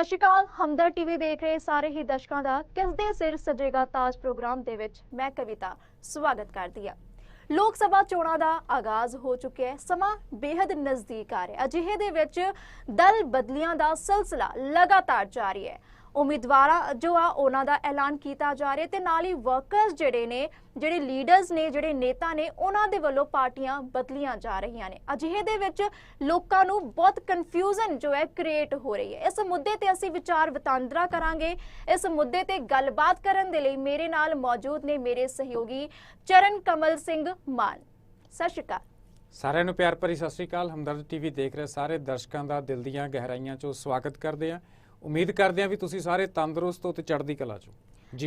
ਸਤਿ ਸ਼੍ਰੀ ਅਕਾਲ ਹਮਦਰ ਟੀਵੀ ਦੇਖ ਰਹੇ ਸਾਰੇ ਹੀ ਦਰਸ਼ਕਾਂ ਦਾ ਕਿਸ ਦੇ ਸਿਰ ਸਜੇਗਾ ਤਾਜ ਪ੍ਰੋਗਰਾਮ ਦੇ ਵਿੱਚ ਮੈਂ ਕਵਿਤਾ ਸਵਾਗਤ ਕਰਦੀ ਹਾਂ। ਲੋਕ ਸਭਾ ਚੋਣਾਂ ਦਾ ਆਗਾਜ਼ ਹੋ ਚੁੱਕਿਆ ਹੈ। ਸਮਾਂ ਬੇहद ਨਜ਼ਦੀਕ ਆ ਰਿਹਾ ਅਜਿਹੇ ਦੇ ਵਿੱਚ ਦਲ ਬਦਲੀਆਂ ਦਾ ਸਿਲਸਿਲਾ ਲਗਾਤਾਰ ਜਾਰੀ ਹੈ। ਉਮੀਦਵਾਰਾਂ ਜੋ ਆ ਉਹਨਾਂ ਦਾ ਐਲਾਨ ਕੀਤਾ ਜਾ ਰਿਹਾ ਤੇ ਨਾਲ ਹੀ ਵਰਕਰਸ ਜਿਹੜੇ ਨੇ, ਜਿਹੜੇ ਲੀਡਰਸ ਨੇ, ਜਿਹੜੇ ਨੇਤਾ ਨੇ, ਉਹਨਾਂ ਦੇ ਵੱਲੋਂ ਪਾਰਟੀਆਂ ਬਦਲੀਆਂ ਜਾ ਰਹੀਆਂ ਨੇ। ਅਜਿਹੇ ਦੇ ਵਿੱਚ ਲੋਕਾਂ ਨੂੰ ਬਹੁਤ ਕਨਫਿਊਜ਼ਨ ਜੋ ਹੈ ਕ੍ਰੀਏਟ ਹੋ ਰਹੀ ਹੈ। ਇਸ ਮੁੱਦੇ ਤੇ ਅਸੀਂ ਵਿਚਾਰ ਵਟਾਂਦਰਾ ਕਰਾਂਗੇ। ਇਸ ਮੁੱਦੇ ਤੇ ਗੱਲਬਾਤ ਕਰਨ ਦੇ ਲਈ ਮੇਰੇ ਨਾਲ ਮੌਜੂਦ ਨੇ ਮੇਰੇ ਸਹਿਯੋਗੀ ਚਰਨ ਕਮਲ ਸਿੰਘ ਮਾਨ। ਸਤਿ ਸ਼੍ਰੀ ਅਕਾਲ। ਸਾਰਿਆਂ ਨੂੰ ਪਿਆਰ ਭਰੀ ਸਤਿ ਸ੍ਰੀ ਅਕਾਲ। ਹਮਦਰਦ ਟੀਵੀ ਦੇਖ ਰਹੇ ਸਾਰੇ ਦਰਸ਼ਕਾਂ ਦਾ ਦਿਲ ਦੀਆਂ ਗਹਿਰਾਈਆਂ ਚੋਂ ਸਵਾਗਤ ਕਰਦੇ ਹਾਂ। ਉਮੀਦ ਕਰਦੇ ਹਾਂ ਵੀ ਤੁਸੀਂ ਸਾਰੇ ਤੰਦਰੁਸਤ ਹੋ ਤੇ ਚੜ੍ਹਦੀ ਕਲਾ ਚੋਂ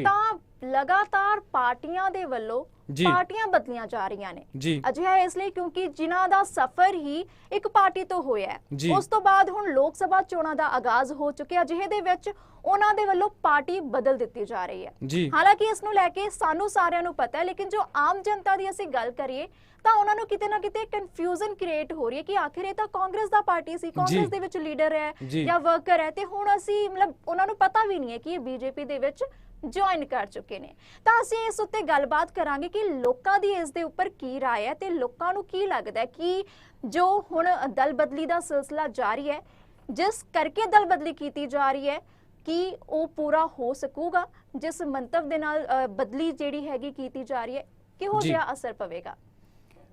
ਤਾਂ ਲਗਾਤਾਰ ਪਾਰਟੀਆਂ ਦੇ ਵੱਲੋਂ। ਪਾਰਟੀਆਂ ਬਦਲੀਆਂ ਜਾ ਰਹੀਆਂ ਨੇ। ਅਜਿਹਾ ਇਸ ਲਈ ਕਿਉਂਕਿ ਜਿਨ੍ਹਾਂ ਦਾ ਸਫ਼ਰ ਹੀ ਇੱਕ ਪਾਰਟੀ ਤੋਂ ਹੋਇਆ ਉਸ ਤੋਂ ਬਾਅਦ ਹੁਣ ਲੋਕ ਸਭਾ ਚੋਣਾਂ ਦਾ ਆਗਾਜ਼ ਹੋ ਚੁੱਕਿਆ। ਜਿਹੇ ਦੇ ਵਿੱਚ ਉਹਨਾਂ ਦੇ ਵੱਲੋਂ ਪਾਰਟੀ ਬਦਲ ਦਿੱਤੀ ਜਾ ਰਹੀ ਹੈ। ਹਾਲਾਂਕਿ ਇਸ ਨੂੰ ਲੈ ਕੇ ਸਾਨੂੰ ਸਾਰਿਆਂ ਨੂੰ ਪਤਾ ਹੈ ਲੇਕਿਨ ਜੋ ਆਮ ਜਨਤਾ ਦੀ ਅਸੀਂ ਗੱਲ ਕਰੀਏ ਤਾਂ ਉਹਨਾਂ ਨੂੰ ਕਿਤੇ ਨਾ ਕਿਤੇ ਕਨਫਿਊਜ਼ਨ ਕ੍ਰੀਏਟ ਹੋ ਰਹੀ ਹੈ ਕਿ ਆਖਿਰ ਇਹ ਤਾਂ ਕਾਂਗਰਸ ਦਾ ਪਾਰਟੀ ਸੀ। ਕਾਂਗਰਸ ਦੇ ਵਿੱਚ ਲੀਡਰ ਹੈ ਜੀ। ਜਾਂ ਵਰਕਰ ਹੈ ਤੇ ਹੁਣ ਅਸੀਂ ਮਤਲਬ ਉਹਨਾਂ ਨੂੰ ਪਤਾ ਵੀ ਨਹੀਂ ਹੈ ਕਿ ਇਹ ਬੀਜੇਪੀ ਦੇ ਵਿੱਚ ਜੁਆਇਨ ਕਰ ਚੁੱਕੇ ਨੇ ਤਾਂ ਅਸੀਂ ਇਸ ਉੱਤੇ ਗੱਲਬਾਤ ਕਰਾਂਗੇ ਕਿ ਲੋਕਾਂ ਦੀ ਇਸ ਦੇ ਉੱਪਰ ਕੀ رائے ਹੈ ਤੇ ਲੋਕਾਂ ਨੂੰ ਕੀ ਲੱਗਦਾ ਹੈ ਕਿ ਜੋ ਹੁਣ ਦਲ ਬਦਲੀ ਦਾ ਸਿਲਸਿਲਾ ਜਾਰੀ ਹੈ ਜਿਸ ਕਰਕੇ ਦਲ ਬਦਲੀ ਕੀਤੀ ਜਾ ਰਹੀ ਹੈ ਕਿ ਉਹ ਪੂਰਾ ਹੋ ਸਕੂਗਾ ਜਿਸ ਮੰਤਵ ਦੇ ਨਾਲ ਅ, ਬਦਲੀ ਜਿਹੜੀ ਹੈਗੀ ਕੀਤੀ ਜਾ ਰਹੀ ਹੈ ਕਿਹੋ ਜੀ। ਜਿਹਾ ਅਸਰ ਪਵੇਗਾ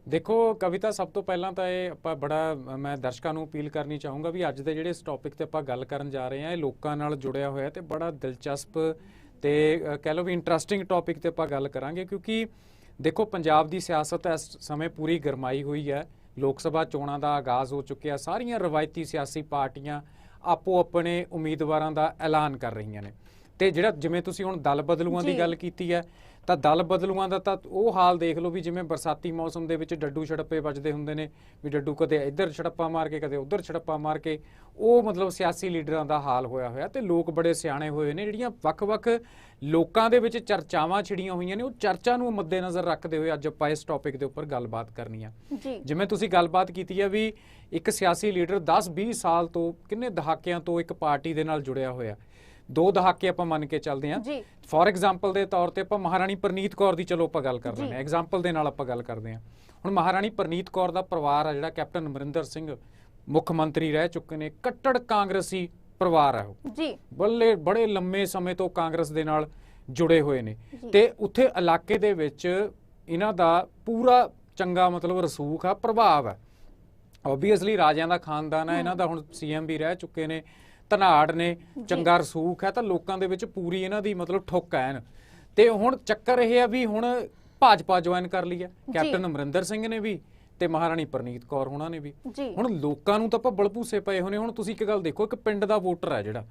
ਦੇਖੋ ਕਵਿਤਾ ਸਭ ਤੋਂ ਪਹਿਲਾਂ ਤਾਂ ਇਹ ਆਪਾਂ ਬੜਾ ਅ, ਮੈਂ ਦਰਸ਼ਕਾਂ ਨੂੰ ਅਪੀਲ ਕਰਨੀ ਚਾਹੂੰਗਾ ਵੀ ਅੱਜ ਦੇ ਜਿਹੜੇ ਇਸ ਟੌਪਿਕ ਤੇ ਆਪਾਂ ਗੱਲ ਕਰਨ ਜਾ ਰਹੇ ਹਾਂ ਇਹ ਲੋਕਾਂ ਨਾਲ ਜੁੜਿਆ ਹੋਇਆ ਤੇ ਬੜਾ ਦਿਲਚਸਪ ਤੇ ਕਹਿ ਲਓ ਵੀ ਇੰਟਰਸਟਿੰਗ ਟੌਪਿਕ ਤੇ ਆਪਾਂ ਗੱਲ ਕਰਾਂਗੇ ਕਿਉਂਕਿ ਦੇਖੋ ਪੰਜਾਬ ਦੀ ਸਿਆਸਤ ਇਸ ਸਮੇਂ ਪੂਰੀ ਗਰਮਾਈ ਹੋਈ ਹੈ ਲੋਕ ਸਭਾ ਚੋਣਾਂ ਦਾ ਆਗਾਜ਼ ਹੋ ਚੁੱਕਿਆ ਸਾਰੀਆਂ ਰਵਾਇਤੀ ਸਿਆਸੀ ਪਾਰਟੀਆਂ ਆਪੋ ਆਪਣੇ ਉਮੀਦਵਾਰਾਂ ਦਾ ਐਲਾਨ ਕਰ ਰਹੀਆਂ ਨੇ ਤੇ ਜਿਹੜਾ ਜਿਵੇਂ ਤੁਸੀਂ ਹੁਣ ਦਲ ਬਦਲੂਆਂ। ਦੀ ਗੱਲ ਕੀਤੀ ਹੈ ਤਾਂ ਦਲ ਬਦਲੂਆਂ ਦਾ ਤਾਂ ਉਹ ਹਾਲ ਦੇਖ ਲਓ ਵੀ ਜਿਵੇਂ ਬਰਸਾਤੀ ਮੌਸਮ ਦੇ ਵਿੱਚ ਡੱਡੂ ਛੜੱਪੇ ਵੱਜਦੇ ਹੁੰਦੇ ਨੇ ਵੀ ਡੱਡੂ ਕਦੇ ਇੱਧਰ ਛੜੱਪਾ ਮਾਰ ਕੇ ਕਦੇ ਉੱਧਰ ਛੜੱਪਾ ਮਾਰ ਕੇ ਉਹ ਮਤਲਬ ਸਿਆਸੀ ਲੀਡਰਾਂ ਦਾ ਹਾਲ ਹੋਇਆ ਹੋਇਆ ਤੇ ਲੋਕ ਬੜੇ ਸਿਆਣੇ ਹੋਏ ਨੇ ਜਿਹੜੀਆਂ ਵੱਖ-ਵੱਖ ਲੋਕਾਂ ਦੇ ਵਿੱਚ ਚਰਚਾਵਾਂ ਛਿੜੀਆਂ ਹੋਈਆਂ ਨੇ ਉਹ ਚਰਚਾ ਨੂੰ ਮੱਦੇਨਜ਼ਰ ਰੱਖਦੇ ਹੋਏ ਅੱਜ ਆਪਾਂ ਇਸ ਟੌਪਿਕ ਦੇ ਉੱਪਰ ਗੱਲਬਾਤ ਕਰਨੀ ਆ। ਜਿਵੇਂ ਤੁਸੀਂ ਗੱਲਬਾਤ ਕੀਤੀ ਹੈ ਵੀ ਇੱਕ ਸਿਆਸੀ ਲੀਡਰ 10-20 ਸਾਲ ਤੋਂ ਕਿੰਨੇ ਦਹਾਕਿਆਂ ਤੋਂ ਇੱਕ ਪਾਰਟੀ ਦੇ ਨਾਲ ਜੁੜਿਆ ਹੋਇਆ। ਦੋ ਦਹਾਕੇ ਆਪਾਂ ਮੰਨ ਕੇ ਚੱਲਦੇ ਹਾਂ। ਫੋਰ ਐਗਜ਼ਾਮਪਲ ਦੇ ਤੌਰ ਤੇ ਆਪਾਂ ਮਹਾਰਾਣੀ ਪ੍ਰਨੀਤ ਕੌਰ ਦੀ ਚਲੋ ਆਪਾਂ ਗੱਲ ਕਰ। ਲੈਂਦੇ ਹਾਂ। ਐਗਜ਼ਾਮਪਲ ਦੇ ਨਾਲ ਆਪਾਂ ਗੱਲ ਕਰਦੇ ਹਾਂ। ਹੁਣ ਮਹਾਰਾਣੀ ਪ੍ਰਨੀਤ ਕੌਰ ਦਾ ਪਰਿਵਾਰ ਆ ਜਿਹੜਾ ਕੈਪਟਨ ਅਮਰਿੰਦਰ ਸਿੰਘ ਮੁੱਖ ਮੰਤਰੀ ਰਹਿ ਚੁੱਕੇ ਨੇ। ਕੱਟੜ ਕਾਂਗਰਸੀ ਪਰਿਵਾਰ ਹੈ ਉਹ। ਜੀ। ਬੱਲੇ ਬੜੇ ਲੰਮੇ ਸਮੇਂ ਤੋਂ ਕਾਂਗਰਸ ਦੇ ਨਾਲ ਜੁੜੇ ਹੋਏ ਨੇ। ਤੇ ਉੱਥੇ ਇਲਾਕੇ ਦੇ ਵਿੱਚ ਇਹਨਾਂ ਦਾ ਪੂਰਾ ਚੰਗਾ ਮਤਲਬ ਰਸੂਖ ਆ ਪ੍ਰਭਾਵ ਹੈ ਆਬਵੀਅਸਲੀ ਰਾਜਿਆਂ ਦਾ ਖਾਨਦਾਨ ਹੈ। ਇਹਨਾਂ ਦਾ ਹੁਣ ਸੀਐਮ ਵੀ ਰਹਿ ਚੁੱਕੇ ਨੇ। ਧਨਾੜ ਨੇ ਚੰਗਾ ਰਸੂਖ ਹੈ ਤਾਂ ਲੋਕਾਂ ਦੇ ਵਿੱਚ ਪੂਰੀ ਇਹਨਾਂ ਦੀ ਮਤਲਬ ਠੁੱਕ ਐਨ। ਤੇ ਹੁਣ ਚੱਕਰ ਇਹ ਆ ਵੀ ਹੁਣ ਭਾਜਪਾ ਜੁਆਇਨ ਕਰ ਲਈ ਹੈ ਕੈਪਟਨ ਅਮਰਿੰਦਰ ਸਿੰਘ ਨੇ ਵੀ ਤੇ ਮਹਾਰਾਣੀ ਪ੍ਰਨੀਤ ਕੌਰ ਹੋਣਾ ਨੇ ਵੀ। ਹੁਣ ਲੋਕਾਂ ਨੂੰ ਤਾਂ ਭੱਬਲ ਭੂਸੇ ਪਏ ਹੋਣੇ ਹੁਣ ਤੁਸੀਂ ਇੱਕ ਗੱਲ ਦੇਖੋ ਇੱਕ ਪਿੰਡ ਦਾ ਵੋਟਰ ਹੈ ਜਿਹੜਾ।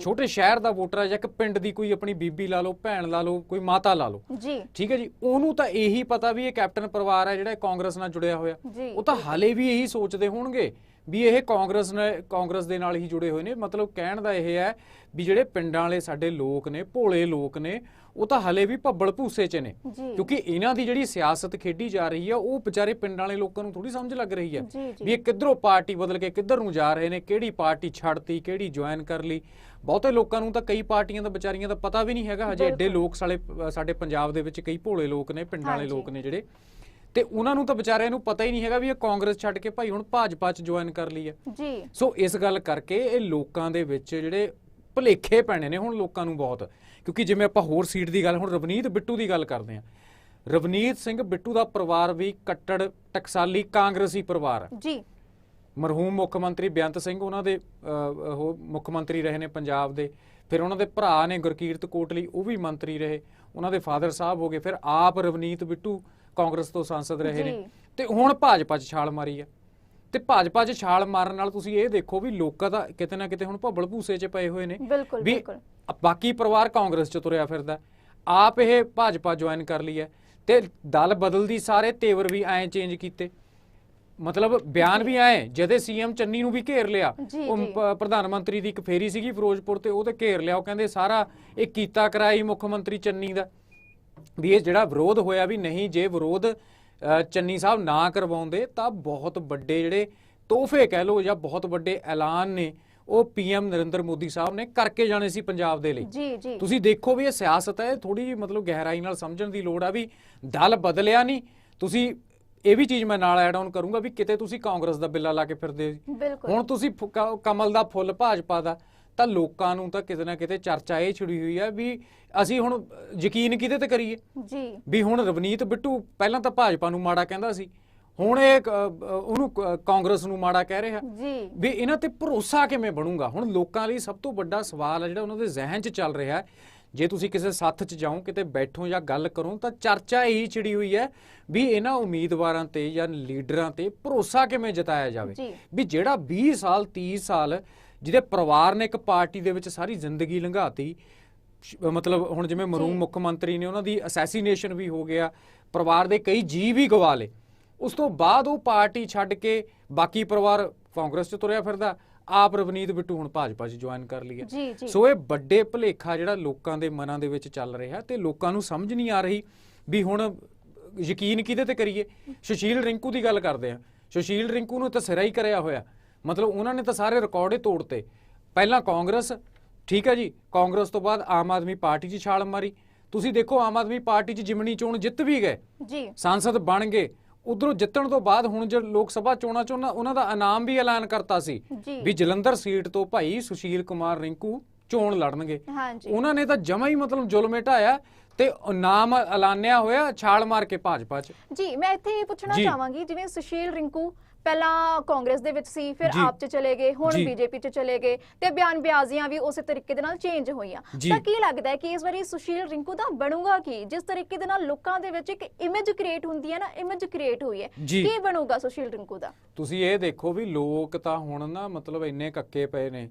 ਛੋਟੇ ਸ਼ਹਿਰ ਦਾ ਵੋਟਰ ਹੈ ਜਾਂ ਇੱਕ ਪਿੰਡ ਦੀ ਕੋਈ ਆਪਣੀ ਬੀਬੀ ਲਾ ਲਓ ਭੈਣ ਲਾ ਲਓ ਕੋਈ ਮਾਤਾ ਲਾ ਲਓ। ਜੀ। ਠੀਕ ਹੈ ਜੀ ਉਹਨੂੰ ਤਾਂ ਇਹੀ ਪਤਾ ਵੀ ਇਹ ਕੈਪਟਨ ਪਰਿਵਾਰ ਹੈ ਜਿਹੜਾ ਕਾਂਗਰਸ ਨਾਲ ਜੁੜਿਆ ਹੋਇਆ। ਉਹ ਤਾਂ ਹਾਲੇ ਵੀ ਇਹੀ ਸੋਚਦੇ ਹੋਣਗੇ ਵੀ ਇਹ ਕਾਂਗਰਸ ਨਾਲ ਕਾਂਗਰਸ ਦੇ ਨਾਲ ਹੀ ਜੁੜੇ ਹੋਏ ਨੇ। ਮਤਲਬ ਕਹਿਣ ਦਾ ਇਹ ਹੈ ਵੀ ਜਿਹੜੇ ਪਿੰਡਾਂ ਵਾਲੇ ਸਾਡੇ ਲੋਕ ਨੇ ਭੋਲੇ ਲੋਕ ਨੇ ਉਹ ਤਾਂ ਹਲੇ ਵੀ ਭੱਬਲ ਭੂਸੇ 'ਚ ਨੇ। ਕਿਉਂਕਿ ਇਹਨਾਂ ਦੀ ਜਿਹੜੀ ਸਿਆਸਤ ਖੇਡੀ ਜਾ ਰਹੀ ਹੈ ਉਹ ਵਿਚਾਰੇ ਪਿੰਡਾਂ ਵਾਲੇ ਲੋਕਾਂ ਨੂੰ ਥੋੜੀ ਸਮਝ ਲੱਗ ਰਹੀ ਹੈ ਵੀ ਇਹ ਕਿੱਧਰੋਂ ਪਾਰਟੀ ਬਦਲ ਕੇ ਕਿੱਧਰ ਨੂੰ ਜਾ ਰਹੇ ਨੇ ਕਿਹੜੀ ਪਾਰਟੀ ਛੱਡਤੀ ਕਿਹੜੀ ਜੁਆਇਨ ਕਰ ਲਈ। ਬਹੁਤੇ ਲੋਕਾਂ ਨੂੰ ਤਾਂ ਕਈ ਪਾਰਟੀਆਂ ਦਾ ਵਿਚਾਰੀਆਂ ਦਾ ਪਤਾ ਵੀ ਨਹੀਂ ਹੈਗਾ। ਹਜੇ ਐਡੇ। ਲੋਕ ਸਾਲੇ ਸਾਡੇ ਪੰਜਾਬ ਦੇ ਵਿੱਚ ਕਈ ਭੋਲੇ ਲੋਕ ਨੇ ਪਿੰਡਾਂ ਵਾਲੇ। ਲੋਕ ਨੇ ਜਿਹੜੇ। ਤੇ ਉਹਨਾਂ ਨੂੰ ਤਾਂ ਵਿਚਾਰਿਆਂ ਨੂੰ ਪਤਾ ਹੀ ਨਹੀਂ ਹੈਗਾ ਵੀ ਇਹ ਕਾਂਗਰਸ ਛੱਡ ਕੇ ਭਾਈ ਹੁਣ ਭਾਜਪਾ 'ਚ ਜੁਆਇਨ ਕਰ ਲਈ ਹੈ। ਜੀ। ਸੋ ਇਸ ਗੱਲ ਕਰਕੇ ਇਹ ਲੋਕਾਂ ਦੇ ਵਿੱਚ ਜਿਹੜੇ ਭੁਲੇਖੇ ਪੈਣੇ ਨੇ ਹੁਣ ਲੋਕਾਂ ਨੂੰ ਬਹੁਤ। ਕਿਉਂਕਿ ਜਿਵੇਂ ਆਪਾਂ ਹੋਰ ਸੀਟ ਦੀ ਗੱਲ ਹੁਣ ਰਵਨੀਤ ਬਿੱਟੂ ਦੀ ਗੱਲ ਕਰਦੇ ਹਾਂ। ਰਵਨੀਤ ਸਿੰਘ ਬਿੱਟੂ ਦਾ ਪਰਿਵਾਰ ਵੀ ਕੱਟੜ ਟਕਸਾਲੀ ਕਾਂਗਰਸੀ ਪਰਿਵਾਰ ਹੈ। ਜੀ। ਮਰਹੂਮ ਮੁੱਖ ਮੰਤਰੀ ਬੇਅੰਤ ਸਿੰਘ ਉਹਨਾਂ ਦੇ ਉਹ ਮੁੱਖ ਮੰਤਰੀ ਰਹੇ ਨੇ ਪੰਜਾਬ ਦੇ। ਫਿਰ ਉਹਨਾਂ ਦੇ ਭਰਾ ਨੇ ਗੁਰਕੀਰਤ ਕੋਟਲੀ ਉਹ ਵੀ ਮੰਤਰੀ ਰਹੇ। ਉਹਨਾਂ ਦੇ ਫਾਦਰ ਸਾਹਿਬ ਹੋ ਗਏ। ਫਿਰ ਆਪ ਰਵਨੀਤ ਬਿੱਟੂ ਕਾਂਗਰਸ ਤੋਂ ਸੰਸਦ ਰਹੇ ਨੇ। ਤੇ ਹੁਣ ਭਾਜਪਾ 'ਚ ਛਾਲ ਮਾਰੀ ਆ। ਤੇ ਭਾਜਪਾ 'ਚ ਛਾਲ ਮਾਰਨ ਨਾਲ ਤੁਸੀਂ ਇਹ ਦੇਖੋ ਵੀ ਲੋਕਾਂ ਦਾ ਕਿਤੇ ਨਾ ਕਿਤੇ ਹੁਣ ਭੱਬਲ ਭੂਸੇ 'ਚ ਪਏ ਹੋਏ ਨੇ। ਬਿਲਕੁਲ ਬਾਕੀ ਪਰਿਵਾਰ ਕਾਂਗਰਸ 'ਚ ਤੁਰਿਆ ਫਿਰਦਾ। ਆਪ ਇਹ ਭਾਜਪਾ ਜੁਆਇਨ ਕਰ ਲਈ ਹੈ। ਤੇ ਦਲ ਬਦਲਦੀ ਸਾਰੇ ਤੇਵਰ ਵੀ ਐਂ ਚੇਂਜ ਕੀਤੇ। ਮਤਲਬ ਬਿਆਨ ਵੀ ਆਏ ਜਦੇ ਸੀਐਮ ਚੰਨੀ ਨੂੰ ਵੀ ਘੇਰ ਲਿਆ। ਉਹ ਪ੍ਰਧਾਨ ਮੰਤਰੀ ਦੀ ਇੱਕ ਫੇਰੀ ਸੀਗੀ ਫਿਰੋਜ਼ਪੁਰ ਤੇ ਉਹ ਤੇ ਘੇਰ ਲਿਆ। ਉਹ ਕਹਿੰਦੇ ਸਾਰਾ ਇਹ ਕੀਤਾ ਕਰਾਈ ਮੁੱਖ ਮੰਤਰੀ ਚੰਨੀ ਦਾ। ਵੀ ਇਹ ਜਿਹੜਾ ਵਿਰੋਧ ਹੋਇਆ ਵੀ ਨਹੀਂ ਜੇ ਵਿਰੋਧ ਚੰਨੀ ਸਾਹਿਬ ਨਾ ਕਰਵਾਉਂਦੇ ਤਾਂ ਬਹੁਤ ਵੱਡੇ ਜਿਹੜੇ ਤੋਹਫੇ ਕਹਿ ਲਓ ਜਾਂ ਬਹੁਤ ਵੱਡੇ ਐਲਾਨ ਨੇ ਉਹ ਪੀਐਮ ਨਰਿੰਦਰ ਮੋਦੀ ਸਾਹਿਬ ਨੇ ਕਰਕੇ ਜਾਣੇ ਸੀ ਪੰਜਾਬ ਦੇ ਲਈ। ਜੀ ਜੀ। ਤੁਸੀਂ ਦੇਖੋ ਵੀ ਇਹ ਸਿਆਸਤ ਹੈ ਥੋੜੀ ਜਿਹੀ ਮਤਲਬ ਗਹਿਰਾਈ ਨਾਲ ਸਮਝਣ ਦੀ ਲੋੜ ਆ ਵੀ ਦਲ ਬਦਲਿਆ ਨਹੀਂ। ਤੁਸੀਂ ਇਹ ਵੀ ਚੀਜ਼ ਮੈਂ ਨਾਲ ਐਡ ਆਨ ਕਰੂੰਗਾ ਵੀ ਕਿਤੇ ਤੁਸੀਂ ਕਾਂਗਰਸ ਦਾ ਬਿੱਲਾ ਲਾ ਕੇ ਫਿਰਦੇ ਹੋ। ਹੁਣ ਤੁਸੀਂ ਕਮਲ ਦਾ ਫੁੱਲ ਭਾਜਪਾ ਦਾ ਤਾਂ ਲੋਕਾਂ ਨੂੰ ਤਾਂ ਕਿਤੇ ਨਾ ਕਿਤੇ ਚਰਚਾ ਇਹ ਛਿੜੀ ਹੋਈ ਹੈ ਵੀ ਅਸੀਂ ਹੁਣ ਯਕੀਨ ਕਿਹਦੇ ਤੇ ਕਰੀਏ? ਜੀ। ਵੀ ਹੁਣ ਰਵਨੀਤ ਬਿੱਟੂ ਪਹਿਲਾਂ ਤਾਂ ਭਾਜਪਾ ਨੂੰ ਮਾੜਾ ਕਹਿੰਦਾ ਸੀ ਹੁਣ ਇਹ ਉਹਨੂੰ ਕਾਂਗਰਸ ਨੂੰ ਮਾੜਾ ਕਹਿ ਰਿਹਾ। ਜੀ। ਵੀ ਇਹਨਾਂ ਤੇ ਭਰੋਸਾ ਕਿਵੇਂ ਬਣੂਗਾ? ਹੁਣ ਲੋਕਾਂ ਲਈ ਸਭ ਤੋਂ ਵੱਡਾ ਸਵਾਲ ਹੈ ਜਿਹੜਾ ਉਹਨਾਂ ਦੇ ਜ਼ਿਹਨ 'ਚ ਚੱਲ ਰਿਹਾ ਹੈ। ਜੇ ਤੁਸੀਂ ਕਿਸੇ ਸੱਥ 'ਚ ਜਾਓ ਕਿਤੇ ਬੈਠੋ ਜਾਂ ਗੱਲ ਕਰੋ ਤਾਂ ਚਰਚਾ ਇਹੀ ਛਿੜੀ ਹੋਈ ਹੈ ਵੀ ਇਹਨਾਂ ਉਮੀਦਵਾਰਾਂ ਤੇ ਜਾਂ ਲੀਡਰਾਂ ਤੇ ਭਰੋਸਾ ਕਿਵੇਂ ਜਤਾਇਆ ਜਾਵੇ। ਵੀ ਜਿਹੜਾ 20 ਸਾਲ 30 ਸਾਲ ਜਿਹਦੇ ਪਰਿਵਾਰ ਨੇ ਇੱਕ ਪਾਰਟੀ ਦੇ ਵਿੱਚ ਸਾਰੀ ਜ਼ਿੰਦਗੀ ਲੰਘਾਤੀ ਮਤਲਬ ਹੁਣ ਜਿਵੇਂ ਮਰੂਮ। ਮੁੱਖ ਮੰਤਰੀ ਨੇ ਉਹਨਾਂ ਦੀ ਅਸੈਸੀਨੇਸ਼ਨ ਵੀ ਹੋ ਗਿਆ ਪਰਿਵਾਰ ਦੇ ਕਈ ਜੀ ਵੀ ਗਵਾ ਲਏ। ਉਸ ਤੋਂ ਬਾਅਦ ਉਹ ਪਾਰਟੀ ਛੱਡ ਕੇ ਬਾਕੀ ਪਰਿਵਾਰ ਕਾਂਗਰਸ 'ਚ ਤੁਰਿਆ ਫਿਰਦਾ ਆਪ ਰਵਨੀਤ ਬਿੱਟੂ ਹੁਣ ਭਾਜਪਾ 'ਚ ਜੁਆਇਨ ਕਰ ਲਈ ਹੈ। ਸੋ ਇਹ ਵੱਡੇ ਭੁਲੇਖਾ ਜਿਹੜਾ ਲੋਕਾਂ ਦੇ ਮਨਾਂ ਦੇ ਵਿੱਚ ਚੱਲ ਰਿਹਾ ਤੇ ਲੋਕਾਂ ਨੂੰ ਸਮਝ ਨਹੀਂ ਆ ਰਹੀ ਵੀ ਹੁਣ ਯਕੀਨ ਕਿਹਦੇ ਤੇ ਕਰੀਏ? ਸੁਸ਼ੀਲ ਰਿੰਕੂ ਦੀ ਗੱਲ ਕਰਦੇ ਆ ਸੁਸ਼ੀਲ ਰਿੰਕੂ ਨੂੰ ਤਾਂ ਸਿਰਾ ਹੀ ਕਰਿਆ ਹੋਇਆ। ਮਤਲਬ ਉਹਨਾਂ ਨੇ ਤਾਂ ਸਾਰੇ ਰਿਕਾਰਡ ਹੀ ਤੋੜਤੇ। ਪਹਿਲਾਂ ਕਾਂਗਰਸ ਠੀਕ ਹੈ ਜੀ ਕਾਂਗਰਸ ਤੋਂ ਬਾਅਦ ਆਮ ਆਦਮੀ ਪਾਰਟੀ 'ਚ ਛਾਲ ਮਾਰੀ। ਤੁਸੀਂ ਦੇਖੋ ਆਮ ਆਦਮੀ ਪਾਰਟੀ 'ਚ ਜਿਮਣੀ ਚੋਣ ਜਿੱਤ ਵੀ ਗਏ। ਜੀ। ਸਾਂਸਦ ਬਣ ਗਏ। ਉਧਰੋਂ ਜਿੱਤਣ ਤੋਂ ਬਾਅਦ ਹੁਣ ਜੇ ਲੋਕ ਸਭਾ ਚੋਣਾਂ 'ਚ ਉਹਨਾਂ ਦਾ ਇਨਾਮ ਵੀ ਐਲਾਨ ਕਰਤਾ ਸੀ ਵੀ ਜਲੰਧਰ ਸੀਟ ਤੋਂ ਭਾਈ ਸੁਸ਼ੀਲ ਕੁਮਾਰ ਰਿੰਕੂ ਚੋਣ ਲੜਨਗੇ। ਉਹਨਾਂ ਨੇ ਤਾਂ ਜਮਾ ਹੀ ਮਤਲਬ ਜ਼ੁਲਮ ਢਾਇਆ ਤੇ ਨਾਮ ਐਲਾਨਿਆ ਹੋਇਆ ਛਾਲ ਮਾਰ ਕੇ ਭਾਜਪਾ 'ਚ। ਜੀ ਮੈਂ ਇੱਥੇ ਇਹ ਪੁੱਛਣਾ। ਚਾਹਾਂਗੀ ਜਿਵੇਂ ਸੁਸ਼ੀਲ ਰਿੰਕੂ ਪਹਿਲਾਂ ਕਾਂਗਰਸ ਦੇ ਵਿੱਚ ਸੀ ਫਿਰ। ਆਪ ਚ ਚਲੇ ਗਏ ਹੁਣ। ਬੀਜੇਪੀ ਚ ਚਲੇ ਗਏ ਤੇ ਬਿਆਨ ਬਿਆਜ਼ੀਆਂ ਵੀ ਉਸੇ ਤਰੀਕੇ ਦੇ ਨਾਲ ਚੇਂਜ ਹੋਈਆਂ। ਤਾਂ ਕੀ ਲੱਗਦਾ ਹੈ ਕਿ ਇਸ ਵਾਰੀ ਸੁਸ਼ੀਲ ਰਿੰਕੂ ਦਾ ਬਣੂਗਾ ਕੀ ਜਿਸ ਤਰੀਕੇ ਦੇ ਨਾਲ ਲੋਕਾਂ ਦੇ ਵਿੱਚ ਇੱਕ ਇਮੇਜ ਕ੍ਰੀਏਟ ਹੁੰਦੀ ਹੈ ਨਾ ਇਮੇਜ ਕ੍ਰੀਏਟ ਹੋਈ ਹੈ। ਕੀ ਬਣੂਗਾ ਸੁਸ਼ੀਲ ਰਿੰਕੂ ਦਾ ਤੁਸੀਂ ਇਹ ਦੇਖੋ ਵੀ ਲੋਕ ਤਾਂ ਹੁਣ ਨਾ ਮਤਲਬ ਇੰਨੇ ਕੱਕੇ ਪਏ ਨੇ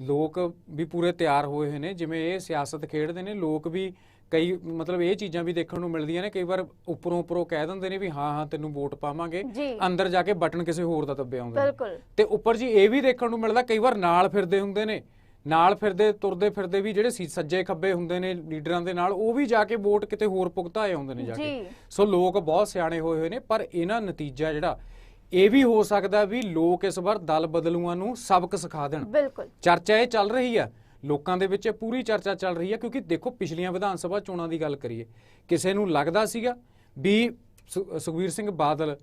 ਲੋਕ ਵੀ ਪੂਰੇ ਤਿਆਰ ਹੋਏ ਹੋਏ ਨੇ ਜਿਵੇਂ ਇਹ ਸਿਆਸਤ ਖੇਡਦੇ ਨੇ ਲੋਕ ਵੀ ਕਈ ਮਤਲਬ ਇਹ ਚੀਜ਼ਾਂ ਵੀ ਦੇਖਣ ਨੂੰ ਮਿਲਦੀਆਂ ਨੇ ਕਈ ਵਾਰ ਉੱਪਰੋਂ ਉੱਪਰੋਂ ਕਹਿ ਦਿੰਦੇ ਨੇ ਵੀ ਹਾਂ ਹਾਂ ਤੈਨੂੰ ਵੋਟ ਪਾਵਾਂਗੇ। ਅੰਦਰ ਜਾ ਕੇ ਬਟਨ ਕਿਸੇ ਹੋਰ ਦਾ ਦੱਬੇ ਆਉਂਦੇ ਬਿਲਕੁਲ। ਤੇ ਉੱਪਰ ਜੀ ਇਹ ਵੀ ਦੇਖਣ ਨੂੰ ਮਿਲਦਾ ਕਈ ਵਾਰ ਨਾਲ ਫਿਰਦੇ ਹੁੰਦੇ ਨੇ। ਨਾਲ ਫਿਰਦੇ ਤੁਰਦੇ ਫਿਰਦੇ ਵੀ ਜਿਹੜੇ ਸੱਜੇ ਖੱਬੇ ਹੁੰਦੇ ਨੇ ਲੀਡਰਾਂ ਦੇ ਨਾਲ ਉਹ ਵੀ ਜਾ ਕੇ ਵੋਟ ਕਿਤੇ ਹੋਰ ਭੁਗਤਾਏ ਆਉਂਦੇ ਨੇ ਜਾ ਕੇ। ਸੋ ਲੋਕ ਬਹੁਤ ਸਿਆਣੇ ਹੋਏ ਹੋਏ ਨੇ ਪਰ ਇਹਨਾਂ ਨਤੀਜਾ ਜਿਹੜਾ ਇਹ ਵੀ ਹੋ ਸਕਦਾ ਵੀ ਲੋਕ ਇਸ ਵਾਰ ਦਲ ਬਦਲੂਆਂ ਨੂੰ ਸਬਕ ਸਿਖਾ ਦੇਣ। ਬਿਲਕੁਲ। ਚਰਚਾ ਇਹ ਚੱਲ ਰਹੀ ਆ ਲੋਕਾਂ ਦੇ ਵਿੱਚ ਇਹ ਪੂਰੀ ਚਰਚਾ ਚੱਲ ਰਹੀ ਹੈ, ਕਿਉਂਕਿ ਦੇਖੋ ਪਿਛਲੀਆਂ ਵਿਧਾਨ ਸਭਾ ਚੋਣਾਂ ਦੀ ਗੱਲ ਕਰੀਏ, ਕਿਸੇ ਨੂੰ ਲੱਗਦਾ ਸੀਗਾ ਵੀ ਸੁ- ਸੁਖਬੀਰ ਸਿੰਘ ਬਾਦਲ,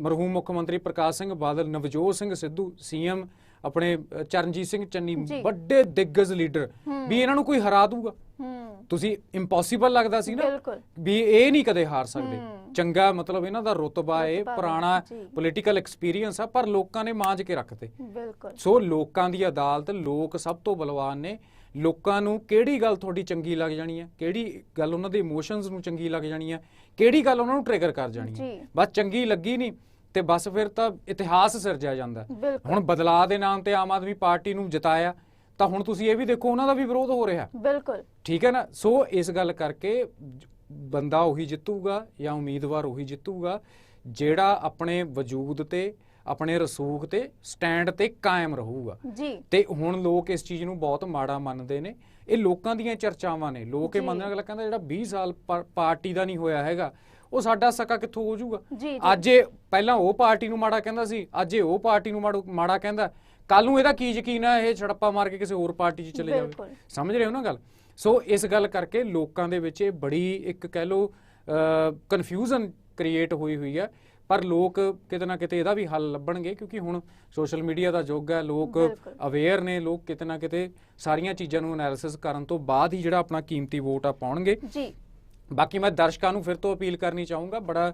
ਮਰਹੂਮ ਮੁੱਖ ਮੰਤਰੀ ਪ੍ਰਕਾਸ਼ ਸਿੰਘ ਬਾਦਲ, ਨਵਜੋਤ ਸਿੰਘ ਸਿੱਧੂ, ਸੀਐਮ ਆਪਣੇ ਚਰਨਜੀਤ ਸਿੰਘ ਚੰਨੀ। ਵੱਡੇ ਦਿੱਗਜ ਲੀਡਰ ਵੀ ਇਹਨਾਂ ਨੂੰ ਕੋਈ ਹਰਾ ਦੂਗਾ। ਤੁਸੀਂ ਇੰਪੋਸੀਬਲ ਲੱਗਦਾ ਸੀ ਨਾ ਵੀ ਇਹ ਨਹੀਂ ਕਦੇ ਹਾਰ ਸਕਦੇ। ਚੰਗਾ ਮਤਲਬ ਇਹਨਾਂ ਦਾ ਰੁਤਬਾ ਹੈ ਪੁਰਾਣਾ। ਪੋਲੀਟੀਕਲ ਐਕਸਪੀਰੀਅੰਸ ਆ ਪਰ ਲੋਕਾਂ ਨੇ ਮਾਂਜ ਕੇ ਰੱਖਤੇ। ਬਿਲਕੁਲ। ਸੋ ਲੋਕਾਂ ਦੀ ਅਦਾਲਤ ਲੋਕ ਸਭ ਤੋਂ ਬਲਵਾਨ ਨੇ। ਲੋਕਾਂ ਨੂੰ ਕਿਹੜੀ ਗੱਲ ਤੁਹਾਡੀ ਚੰਗੀ ਲੱਗ ਜਾਣੀ ਹੈ ਕਿਹੜੀ ਗੱਲ ਉਹਨਾਂ ਦੇ ਇਮੋਸ਼ਨਸ ਨੂੰ ਚੰਗੀ ਲੱਗ ਜਾਣੀ ਹੈ ਕਿਹੜੀ ਗੱਲ ਉਹਨਾਂ ਨੂੰ ਟ੍ਰਿਗਰ ਕਰ ਜਾਣੀ ਹੈ। ਬਸ ਚੰਗੀ ਲੱਗੀ ਨਹੀਂ। ਤੇ ਬਸ ਫਿਰ ਤਾਂ ਇਤਿਹਾਸ ਸਿਰਜਿਆ ਜਾਂਦਾ। ਹੁਣ ਬਦਲਾਅ ਦੇ ਨਾਮ ਤੇ ਆਮ ਆਦਮੀ ਪਾਰਟੀ ਨੂੰ ਜਿਤਾਇਆ ਤਾਂ ਹੁਣ ਤੁਸੀਂ ਇਹ ਵੀ ਦੇਖੋ ਉਹਨਾਂ ਦਾ ਵੀ ਵਿਰੋਧ ਹੋ ਰਿਹਾ। ਬਿਲਕੁਲ। ਠੀਕ ਹੈ ਨਾ? ਸੋ ਇਸ ਗੱਲ ਕਰਕੇ ਬੰਦਾ ਉਹੀ ਜਿੱਤੂਗਾ ਜਾਂ ਉਮੀਦਵਾਰ ਉਹੀ ਜਿੱਤੂਗਾ ਜਿਹੜਾ ਆਪਣੇ ਵਜੂਦ ਤੇ ਆਪਣੇ ਰਸੂਖ ਤੇ ਸਟੈਂਡ ਤੇ ਕਾਇਮ ਰਹੂਗਾ। ਜੀ। ਤੇ ਹੁਣ ਲੋਕ ਇਸ ਚੀਜ਼ ਨੂੰ ਬਹੁਤ ਮਾੜਾ ਮੰਨਦੇ ਨੇ। ਇਹ ਲੋਕਾਂ ਦੀਆਂ ਚਰਚਾਵਾਂ ਨੇ। ਲੋਕ ਇਹ। ਮੰਨਣ ਅਗਲਾ ਕਹਿੰਦਾ ਜਿਹੜਾ 20 ਸਾਲ ਪਾਰਟੀ ਦਾ ਨਹੀਂ ਹੋਇਆ ਹੈਗਾ ਉਹ ਸਾਡਾ ਸਕਾ ਕਿੱਥੋਂ ਹੋ ਜਾਊਗਾ? ਅੱਜ ਇਹ ਪਹਿਲਾਂ ਉਹ ਪਾਰਟੀ ਨੂੰ ਮਾੜਾ ਕਹਿੰਦਾ ਸੀ ਅੱਜ ਇਹ ਉਹ ਪਾਰਟੀ ਨੂੰ ਮਾੜੂ- ਕਹਿੰਦਾ। ਕੱਲ ਨੂੰ ਇਹਦਾ ਕੀ ਯਕੀਨ ਆ ਇਹ ਛੜੱਪਾ ਮਾਰ ਕੇ ਕਿਸੇ ਹੋਰ ਪਾਰਟੀ 'ਚ ਚਲੇ। ਜਾਵੇ? ਸਮਝ ਰਹੇ ਹੋ ਨਾ ਗੱਲ? ਸੋ ਇਸ ਗੱਲ ਕਰਕੇ ਲੋਕਾਂ ਦੇ ਵਿੱਚ ਇਹ ਬੜੀ ਇੱਕ ਕਹਿ ਲੋ ਕਨਫਿਊਜ਼ਨ ਕ੍ਰੀਏਟ ਹੋਈ ਹੋਈ ਹੈ ਪਰ ਲੋਕ ਕਿਤੇ ਨਾ ਕਿਤੇ ਇਹਦਾ ਵੀ ਹੱਲ ਲੱਭਣਗੇ ਕਿਉਂਕਿ ਹੁਣ ਸੋਸ਼ਲ ਮੀਡੀਆ ਦਾ ਯੁੱਗ ਹੈ ਲੋਕ। ਅਵੇਅਰ ਨੇ ਲੋਕ ਕਿਤੇ ਨਾ ਕਿਤੇ ਸਾਰੀਆਂ ਚੀਜ਼ਾਂ ਨੂੰ ਐਨਾਲਿਸਿਸ ਕਰਨ ਤੋਂ ਬਾਅਦ ਹੀ ਜਿਹੜਾ ਆਪਣਾ ਕੀਮਤੀ ਵੋਟ ਆ ਪਾਉਣਗੇ। ਜੀ। ਬਾਕੀ ਮੈਂ ਦਰਸ਼ਕਾਂ ਨੂੰ ਫਿਰ ਤੋਂ ਅਪੀਲ ਕਰਨੀ ਚਾਹੂੰਗਾ ਬੜਾ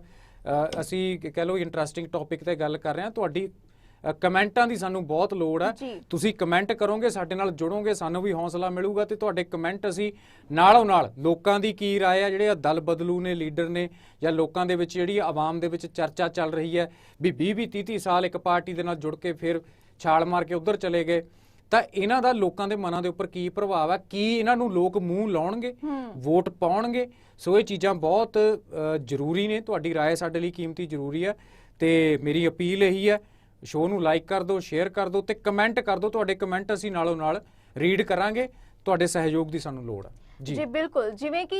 ਅਸੀਂ ਕਹਿ ਲਓ ਇੰਟਰਸਟਿੰਗ ਟੌਪਿਕ ਤੇ ਗੱਲ ਕਰ ਰਹੇ ਹਾਂ। ਤੁਹਾਡੀ ਕਮੈਂਟਾਂ ਦੀ ਸਾਨੂੰ ਬਹੁਤ ਲੋੜ ਹੈ। ਜੀ। ਤੁਸੀਂ ਕਮੈਂਟ ਕਰੋਗੇ ਸਾਡੇ ਨਾਲ ਜੁੜੋਗੇ ਸਾਨੂੰ ਵੀ ਹੌਸਲਾ ਮਿਲੂਗਾ ਤੇ ਤੁਹਾਡੇ ਕਮੈਂਟ ਅਸੀਂ ਨਾਲੋਂ ਨਾਲ ਲੋਕਾਂ ਦੀ ਕੀ ਰਾਏ ਆ ਜਿਹੜੇ ਆ ਦਲ ਬਦਲੂ ਨੇ ਲੀਡਰ ਨੇ ਜਾਂ ਲੋਕਾਂ ਦੇ ਵਿੱਚ ਜਿਹੜੀ ਆਵਾਮ ਦੇ ਵਿੱਚ ਚਰਚਾ ਚੱਲ ਰਹੀ ਹੈ ਵੀ 20 20 30 30 ਸਾਲ ਇੱਕ ਪਾਰਟੀ ਦੇ ਨਾਲ ਜੁੜ ਕੇ ਫਿਰ ਛਾਲ ਮਾਰ ਕੇ ਉਧਰ ਚਲੇ ਗਏ। ਤਾਂ ਇਹਨਾਂ ਦਾ ਲੋਕਾਂ ਦੇ ਮਨਾਂ ਦੇ ਉੱਪਰ ਕੀ ਪ੍ਰਭਾਵ ਹੈ ਕੀ ਇਹਨਾਂ ਨੂੰ ਲੋਕ ਮੂੰਹ ਲਾਉਣਗੇ ਹੂੰ ਵੋਟ ਪਾਉਣਗੇ ਸੋ ਇਹ ਚੀਜ਼ਾਂ ਬਹੁਤ ਅ, ਜ਼ਰੂਰੀ ਨੇ ਤੁਹਾਡੀ رائے ਸਾਡੇ ਲਈ ਕੀਮਤੀ ਜ਼ਰੂਰੀ ਹੈ ਤੇ ਮੇਰੀ ਅਪੀਲ ਇਹੀ ਹੈ ਸ਼ੋਅ ਨੂੰ ਲਾਈਕ ਕਰ ਦਿਓ ਸ਼ੇਅਰ ਕਰ ਦਿਓ ਤੇ ਕਮੈਂਟ ਕਰ ਦਿਓ ਤੁਹਾਡੇ ਕਮੈਂਟ ਅਸੀਂ ਨਾਲੋਂ ਨਾਲ ਰੀਡ ਕਰਾਂਗੇ ਤੁਹਾਡੇ ਸਹਿਯੋਗ ਦੀ ਸਾਨੂੰ ਲੋੜ ਹੈ ਜੀ ਜੀ ਬਿਲਕੁਲ ਜਿਵੇਂ ਕਿ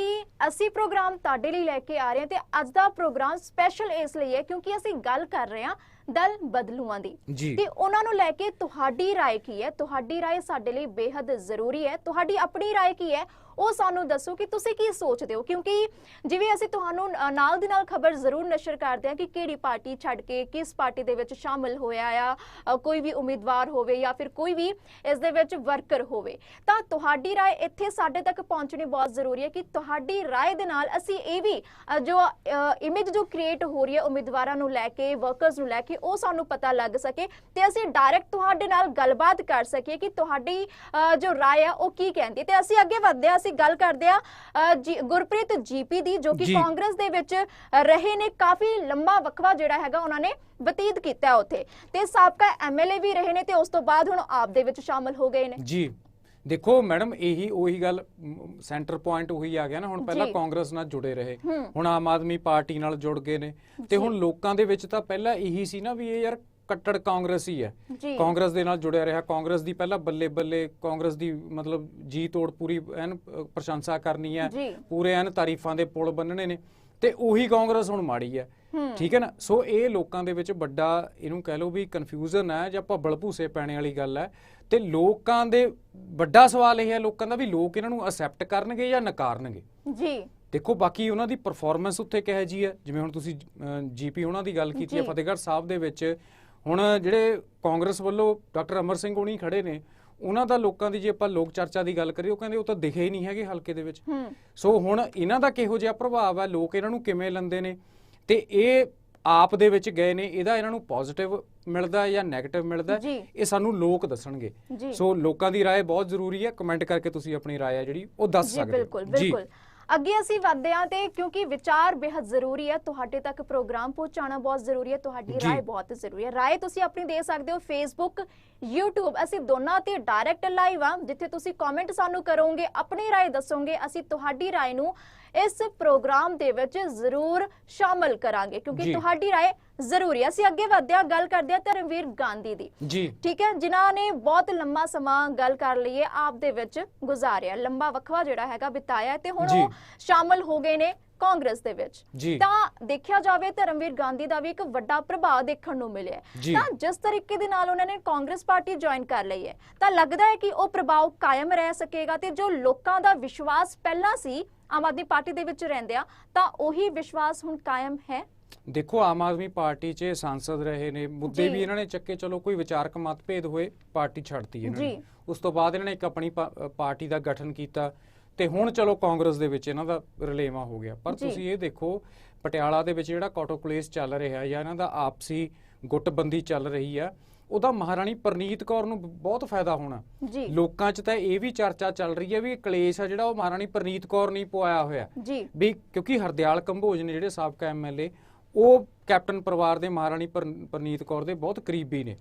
ਅਸੀਂ ਪ੍ਰੋਗਰਾਮ ਤੁਹਾਡੇ ਲਈ ਲੈ ਕੇ ਆ ਰਹੇ ਹਾਂ ਤੇ ਅੱਜ ਦਾ ਪ੍ਰੋਗਰਾਮ ਸਪੈਸ਼ਲ ਇਸ ਲਈ ਹੈ ਕਿਉਂਕਿ ਅਸੀਂ ਗੱਲ ਕਰ ਰਹੇ ਹਾਂ ਦਲ ਬਦਲੂਆਂ ਦੀ। ਤੇ ਉਹਨਾਂ ਨੂੰ ਲੈ ਕੇ ਤੁਹਾਡੀ رائے ਕੀ ਹੈ? ਤੁਹਾਡੀ رائے ਸਾਡੇ ਲਈ ਬੇहद ਜ਼ਰੂਰੀ ਹੈ। ਤੁਹਾਡੀ ਆਪਣੀ رائے ਕੀ ਹੈ? ਉਹ ਸਾਨੂੰ ਦੱਸੋ ਕਿ ਤੁਸੀਂ ਕੀ ਸੋਚਦੇ ਹੋ? ਕਿਉਂਕਿ ਜਿਵੇਂ ਅਸੀਂ ਤੁਹਾਨੂੰ ਨਾਲ ਦੀ ਨਾਲ ਖਬਰ ਜ਼ਰੂਰ ਨਸ਼ਰ ਕਰਦੇ ਹਾਂ ਕਿ ਕਿਹੜੀ ਪਾਰਟੀ ਛੱਡ ਕੇ ਕਿਸ ਪਾਰਟੀ ਦੇ ਵਿੱਚ ਸ਼ਾਮਲ ਹੋਇਆ ਆ ਕੋਈ ਵੀ ਉਮੀਦਵਾਰ ਹੋਵੇ ਜਾਂ ਫਿਰ ਕੋਈ ਵੀ ਇਸ ਦੇ ਵਿੱਚ ਵਰਕਰ ਹੋਵੇ। ਤਾਂ ਤੁਹਾਡੀ رائے ਇੱਥੇ ਸਾਡੇ ਤੱਕ ਪਹੁੰਚਣੀ ਬਹੁਤ ਜ਼ਰੂਰੀ ਹੈ ਕਿ ਤੁਹਾਡੀ رائے ਦੇ ਨਾਲ ਅਸੀਂ ਇਹ ਵੀ ਜੋ ਇਮੇਜ ਜੋ ਕ੍ਰੀਏਟ ਹੋ ਰਹੀ ਹੈ ਉਮੀਦਵਾਰਾਂ ਨੂੰ ਲੈ ਕੇ ਵਰਕਰਸ ਨੂੰ ਲੈ ਕੇ ਉਹ ਸਾਨੂੰ ਪਤਾ ਲੱਗ ਸਕੇ ਤੇ ਅਸੀਂ ਡਾਇਰੈਕਟ ਤੁਹਾਡੇ ਨਾਲ ਗੱਲਬਾਤ ਕਰ ਸਕੀਏ ਕਿ ਤੁਹਾਡੀ ਅ, ਜੋ رائے ਆ ਉਹ ਕੀ ਕਹਿੰਦੀ ਹੈ ਤੇ ਅਸੀਂ ਅੱਗੇ ਵਧਦੇ ਹਾਂ ਅਸੀਂ ਗੱਲ ਕਰਦੇ ਹਾਂ ਅ, ਜੀ- ਗੁਰਪ੍ਰੀਤ ਜੀਪੀ ਦੀ ਜੋ ਕਿ ਜੀ। ਕਾਂਗਰਸ ਦੇ ਵਿੱਚ ਅ, ਰਹੇ ਨੇ ਕਾਫੀ ਲੰਮਾ ਵਕਵਾ ਜਿਹੜਾ ਹੈਗਾ ਉਹਨਾਂ ਨੇ ਬਤੀਤ ਕੀਤਾ ਹੈ ਉੱਥੇ ਤੇ ਸਾਬਕਾ ਐਮਐਲਏ ਵੀ ਰਹੇ ਨੇ ਤੇ ਉਸ ਤੋਂ ਬਾਅਦ ਹੁਣ ਆਪ ਦੇ ਵਿੱਚ ਸ਼ਾਮਲ ਹੋ ਗਏ ਨੇ ਜੀ ਦੇਖੋ ਮੈਡਮ ਇਹੀ ਉਹੀ ਗੱਲ ਸੈਂਟਰ ਪੁਆਇੰਟ ਉਹੀ ਆ ਗਿਆ ਨਾ ਹੁਣ ਪਹਿਲਾਂ। ਕਾਂਗਰਸ ਨਾਲ ਜੁੜੇ ਰਹੇ। ਹੁਣ ਆਮ ਆਦਮੀ ਪਾਰਟੀ ਨਾਲ ਜੁੜ ਗਏ ਨੇ। ਤੇ ਹੁਣ ਲੋਕਾਂ ਦੇ ਵਿੱਚ ਤਾਂ ਪਹਿਲਾਂ ਇਹੀ ਸੀ ਨਾ ਵੀ ਇਹ ਯਾਰ ਕੱਟੜ ਕਾਂਗਰਸੀ ਹੈ। ਕਾਂਗਰਸ ਦੇ ਨਾਲ ਜੁੜਿਆ ਰਿਹਾ। ਕਾਂਗਰਸ ਦੀ ਪਹਿਲਾਂ ਬੱਲੇ ਬੱਲੇ ਕਾਂਗਰਸ ਦੀ ਮਤਲਬ ਜੀ ਤੋੜ ਪੂਰੀ ਐਨ ਪ੍ਰਸ਼ੰਸਾ ਕਰਨੀ ਹੈ। ਪੂਰੇ ਐਨ ਤਾਰੀਫਾਂ ਦੇ ਪੁਲ ਬੰਨਣੇ ਨੇ। ਤੇ ਉਹੀ ਕਾਂਗਰਸ ਹੁਣ ਮਾੜੀ ਹੈ। ਹੂੰ। ਠੀਕ ਹੈ ਨਾ? ਸੋ ਇਹ ਲੋਕਾਂ ਦੇ ਵਿੱਚ ਵੱਡਾ ਇਹਨੂੰ ਕਹਿ ਲਓ ਵੀ ਕਨਫਿਊਜ਼ਨ ਹੈ ਜਾਂ ਭੱਬਲ ਭੂਸੇ ਪੈਣੇ ਵਾਲੀ ਗੱਲ ਹੈ। ਤੇ ਲੋਕਾਂ ਦੇ ਵੱਡਾ ਸਵਾਲ ਇਹ ਹੈ ਲੋਕਾਂ ਦਾ ਵੀ ਲੋਕ ਇਹਨਾਂ ਨੂੰ ਅਸੈਪਟ ਕਰਨਗੇ ਜਾਂ ਨਕਾਰਨਗੇ? ਜੀ। ਦੇਖੋ ਬਾਕੀ ਉਹਨਾਂ ਦੀ ਪਰਫਾਰਮੈਂਸ ਉੱਥੇ ਕਿਹੋ ਜੀ ਹੈ? ਜਿਵੇਂ ਹੁਣ ਤੁਸੀਂ ਜੀਪੀ ਉਹਨਾਂ ਦੀ ਗੱਲ ਕੀਤੀ ਹੈ। ਫਤਿਹਗੜ੍ਹ ਸਾਹਿਬ ਦੇ ਵਿੱਚ। ਹੁਣ ਜਿਹੜੇ ਕਾਂਗਰਸ ਵੱਲੋਂ ਡਾਕਟਰ ਅਮਰ ਸਿੰਘ ਹੋਣੀ ਖੜੇ ਨੇ ਉਹਨਾਂ ਦਾ ਲੋਕਾਂ ਦੀ ਜੇ ਆਪਾਂ ਲੋਕ ਚਰਚਾ ਦੀ ਗੱਲ ਕਰੀਏ ਉਹ ਕਹਿੰਦੇ ਉਹ ਤਾਂ ਦਿਖੇ ਹੀ ਨਹੀਂ ਹੈਗੇ ਹਲਕੇ ਦੇ ਵਿੱਚ। ਸੋ ਹੁਣ ਇਹਨਾਂ ਦਾ ਕਿਹੋ ਜਿਹਾ ਪ੍ਰਭਾਵ ਹੈ? ਲੋਕ ਇਹਨਾਂ ਨੂੰ ਕਿਵੇਂ ਲੈਂਦੇ ਨੇ? ਤੇ ਇਹ ਆਪ ਦੇ ਵਿੱਚ ਗਏ ਨੇ ਇਹਦਾ ਇਹਨਾਂ ਨੂੰ ਪੋਜ਼ਿਟਿਵ ਮਿਲਦਾ ਜਾਂ 네ਗੇਟਿਵ ਮਿਲਦਾ ਇਹ ਸਾਨੂੰ ਲੋਕ ਦੱਸਣਗੇ। ਸੋ ਲੋਕਾਂ ਦੀ رائے ਬਹੁਤ ਜ਼ਰੂਰੀ ਹੈ। ਕਮੈਂਟ ਕਰਕੇ ਤੁਸੀਂ ਆਪਣੀ رائے ਹੈ ਜਿਹੜੀ ਉਹ ਦੱਸ ਸਕਦੇ ਜੀ ਬਿਲਕੁਲ ਬਿਲਕੁਲ। ਅੱਗੇ ਅਸੀਂ ਵੱਧਦੇ ਹਾਂ ਤੇ ਕਿਉਂਕਿ ਵਿਚਾਰ ਬੇहद ਜ਼ਰੂਰੀ ਹੈ ਤੁਹਾਡੇ ਤੱਕ ਪ੍ਰੋਗਰਾਮ ਪਹੁੰਚਾਉਣਾ ਬਹੁਤ ਜ਼ਰੂਰੀ ਹੈ ਤੁਹਾਡੀ رائے ਬਹੁਤ ਜ਼ਰੂਰੀ ਹੈ। رائے ਤੁਸੀਂ ਆਪਣੀ ਦੇ ਸਕਦੇ ਹੋ ਫੇਸਬੁੱਕ YouTube ਅਸੀਂ ਦੋਨਾਂ ਤੇ ਡਾਇਰੈਕਟ ਲਾਈਵ ਆ ਜਿੱਥੇ ਤੁਸੀਂ ਕਮੈਂਟ ਸਾਨੂੰ ਕਰੋਗੇ ਆਪਣੀ رائے ਦੱਸੋਗੇ ਅਸੀਂ ਤੁਹਾਡੀ رائے ਨੂੰ ਇਸ ਪ੍ਰੋਗਰਾਮ ਦੇ ਵਿੱਚ ਜ਼ਰੂਰ ਸ਼ਾਮਲ ਕਰਾਂਗੇ ਕਿਉਂਕਿ ਜੀ। ਤੁਹਾਡੀ رائے ਜ਼ਰੂਰੀ ਹੈ ਅਸੀਂ ਅੱਗੇ ਵਧਦੇ ਹਾਂ ਗੱਲ ਕਰਦੇ ਹਾਂ ਧਰਮਵੀਰ ਗਾਂਧੀ ਦੀ ਜੀ ਠੀਕ ਹੈ ਜਿਨ੍ਹਾਂ ਨੇ ਬਹੁਤ ਲੰਮਾ ਸਮਾਂ ਗੱਲ ਕਰ ਲਈ ਹੈ ਆਪ ਦੇ ਵਿੱਚ ਗੁਜ਼ਾਰਿਆ ਲੰਬਾ ਵਕਵਾ ਜਿਹੜਾ ਹੈਗਾ ਬਿਤਾਇਆ ਹੈ ਤੇ ਹੁਣ ਜੀ। ਉਹ ਸ਼ਾਮਲ ਹੋ ਗਏ ਨੇ ਕਾਂਗਰਸ ਦੇ ਵਿੱਚ। ਤਾਂ ਦੇਖਿਆ ਜਾਵੇ ਧਰਮਵੀਰ ਗਾਂਧੀ ਦਾ ਵੀ ਇੱਕ ਵੱਡਾ ਪ੍ਰਭਾਵ ਦੇਖਣ ਨੂੰ ਮਿਲਿਆ। ਤਾਂ ਜਿਸ ਤਰੀਕੇ ਦੇ ਨਾਲ ਉਹਨਾਂ ਨੇ ਕਾਂਗਰਸ ਪਾਰਟੀ ਜੁਆਇਨ ਕਰ ਲਈ ਹੈ ਤਾਂ ਲੱਗਦਾ ਹੈ ਕਿ ਉਹ ਪ੍ਰਭਾਵ ਕਾਇਮ ਰਹਿ ਸਕੇਗਾ ਤੇ ਜੋ ਲੋਕਾਂ ਦਾ ਵਿਸ਼ਵਾਸ ਪਹਿਲਾਂ ਸੀ ਆਮ ਆਦਮੀ ਪਾਰਟੀ ਦੇ ਵਿੱਚ ਰਹਿੰਦਿਆਂ ਤਾਂ ਉਹੀ ਵਿਸ਼ਵਾਸ ਹੁਣ ਕਾਇਮ ਹੈ ਦੇਖੋ ਆਮ ਆਦਮੀ ਪਾਰਟੀ 'ਚ ਸੰਸਦ ਰਹੇ ਨੇ ਮੁੱਦੇ। ਵੀ ਇਹਨਾਂ ਨੇ ਚੱਕੇ ਚਲੋ ਕੋਈ ਵਿਚਾਰਕ ਮਤਭੇਦ ਹੋਏ ਪਾਰਟੀ ਛੱਡਤੀ ਇਹਨਾਂ। ਨੇ ਉਸ ਤੋਂ ਬਾਅਦ ਇਹਨਾਂ ਨੇ ਇੱਕ ਆਪਣੀ ਪਾਰਟੀ ਦਾ ਗਠਨ ਕੀਤਾ ਤੇ ਹੁਣ ਚਲੋ ਕਾਂਗਰਸ ਦੇ ਵਿੱਚ ਇਹਨਾਂ ਦਾ ਰਲੇਵਾ ਹੋ ਗਿਆ। ਪਰ। ਤੁਸੀਂ ਇਹ ਦੇਖੋ ਪਟਿਆਲਾ ਦੇ ਵਿੱਚ ਜਿਹੜਾ ਕੋਟੋਕਲੇਸ ਚੱਲ ਰਿਹਾ ਜਾਂ ਇਹਨਾਂ ਦਾ ਆਪਸੀ ਗੁੱਟਬੰਦੀ ਚੱਲ ਰਹੀ ਆ ਉਹਦਾ ਮਹਾਰਾਣੀ ਪ੍ਰਨੀਤ ਕੌਰ ਨੂੰ ਬਹੁਤ ਫਾਇਦਾ ਹੋਣਾ। ਲੋਕਾਂ 'ਚ ਤਾਂ ਇਹ ਵੀ ਚਰਚਾ ਚੱਲ ਰਹੀ ਹੈ ਵੀ ਇਹ ਕਲੇਸ਼ ਆ ਜਿਹੜਾ ਉਹ ਮਹਾਰਾਣੀ ਪ੍ਰਨੀਤ ਕੌਰ ਨਹੀਂ ਪਵਾਇਆ ਹੋਇਆ। ਵੀ ਕਿਉਂਕਿ ਹਰਦਿਆਲ ਕੰਬੋਜ ਨੇ ਜਿਹੜੇ ਸਾਬਕਾ ਐਮਐਲਏ ਉਹ ਕੈਪਟਨ ਪਰਿਵਾਰ ਦੇ ਮਹਾਰਾਣੀ ਪਰ- ਪ੍ਰਨੀਤ ਕੌਰ ਦੇ ਬਹੁਤ ਕਰੀਬੀ ਨੇ।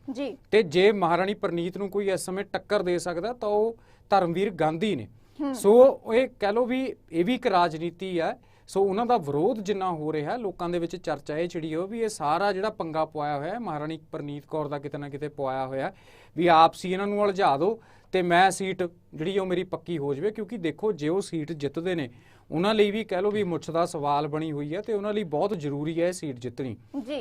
ਤੇ ਜੇ ਮਹਾਰਾਣੀ ਪ੍ਰਨੀਤ ਨੂੰ ਕੋਈ ਇਸ ਸਮੇਂ ਟੱਕਰ ਦੇ ਸਕਦਾ ਤਾਂ ਉਹ ਧਰਮਵੀਰ ਗਾਂਧੀ ਨੇ। ਸੋ ਇਹ ਕਹਿ ਲਓ ਵੀ ਇਹ ਵੀ ਇੱਕ ਰਾਜਨੀਤੀ ਹੈ ਸੋ ਉਹਨਾਂ ਦਾ ਵਿਰੋਧ ਜਿੰਨਾ ਹੋ ਰਿਹਾ ਲੋਕਾਂ ਦੇ ਵਿੱਚ ਚਰਚਾ ਇਹ ਛਿੜੀ ਹੋ ਵੀ ਇਹ ਸਾਰਾ ਜਿਹੜਾ ਪੰਗਾ ਪਵਾਇਆ ਹੋਇਆ ਹੈ ਮਹਾਰਾਣੀ ਪ੍ਰਨੀਤ ਕੌਰ ਦਾ ਕਿਤੇ ਨਾ ਕਿਤੇ ਪਵਾਇਆ ਹੋਇਆ। ਵੀ ਆਪਸੀ ਇਹਨਾਂ ਨੂੰ ਉਲਝਾ ਦਿਓ ਤੇ ਮੈਂ ਸੀਟ ਜਿਹੜੀ ਉਹ ਮੇਰੀ ਪੱਕੀ ਹੋ ਜਾਵੇ ਕਿਉਂਕਿ ਦੇਖੋ ਜੇ ਉਹ ਸੀਟ ਜਿੱਤਦੇ ਨੇ ਉਹਨਾਂ ਲਈ ਵੀ ਕਹਿ ਲਓ ਵੀ ਮੁੱਛ ਦਾ ਸਵਾਲ ਬਣੀ ਹੋਈ ਹੈ ਤੇ ਉਹਨਾਂ ਲਈ ਬਹੁਤ ਜ਼ਰੂਰੀ ਹੈ ਇਹ ਸੀਟ ਜਿੱਤਣੀ।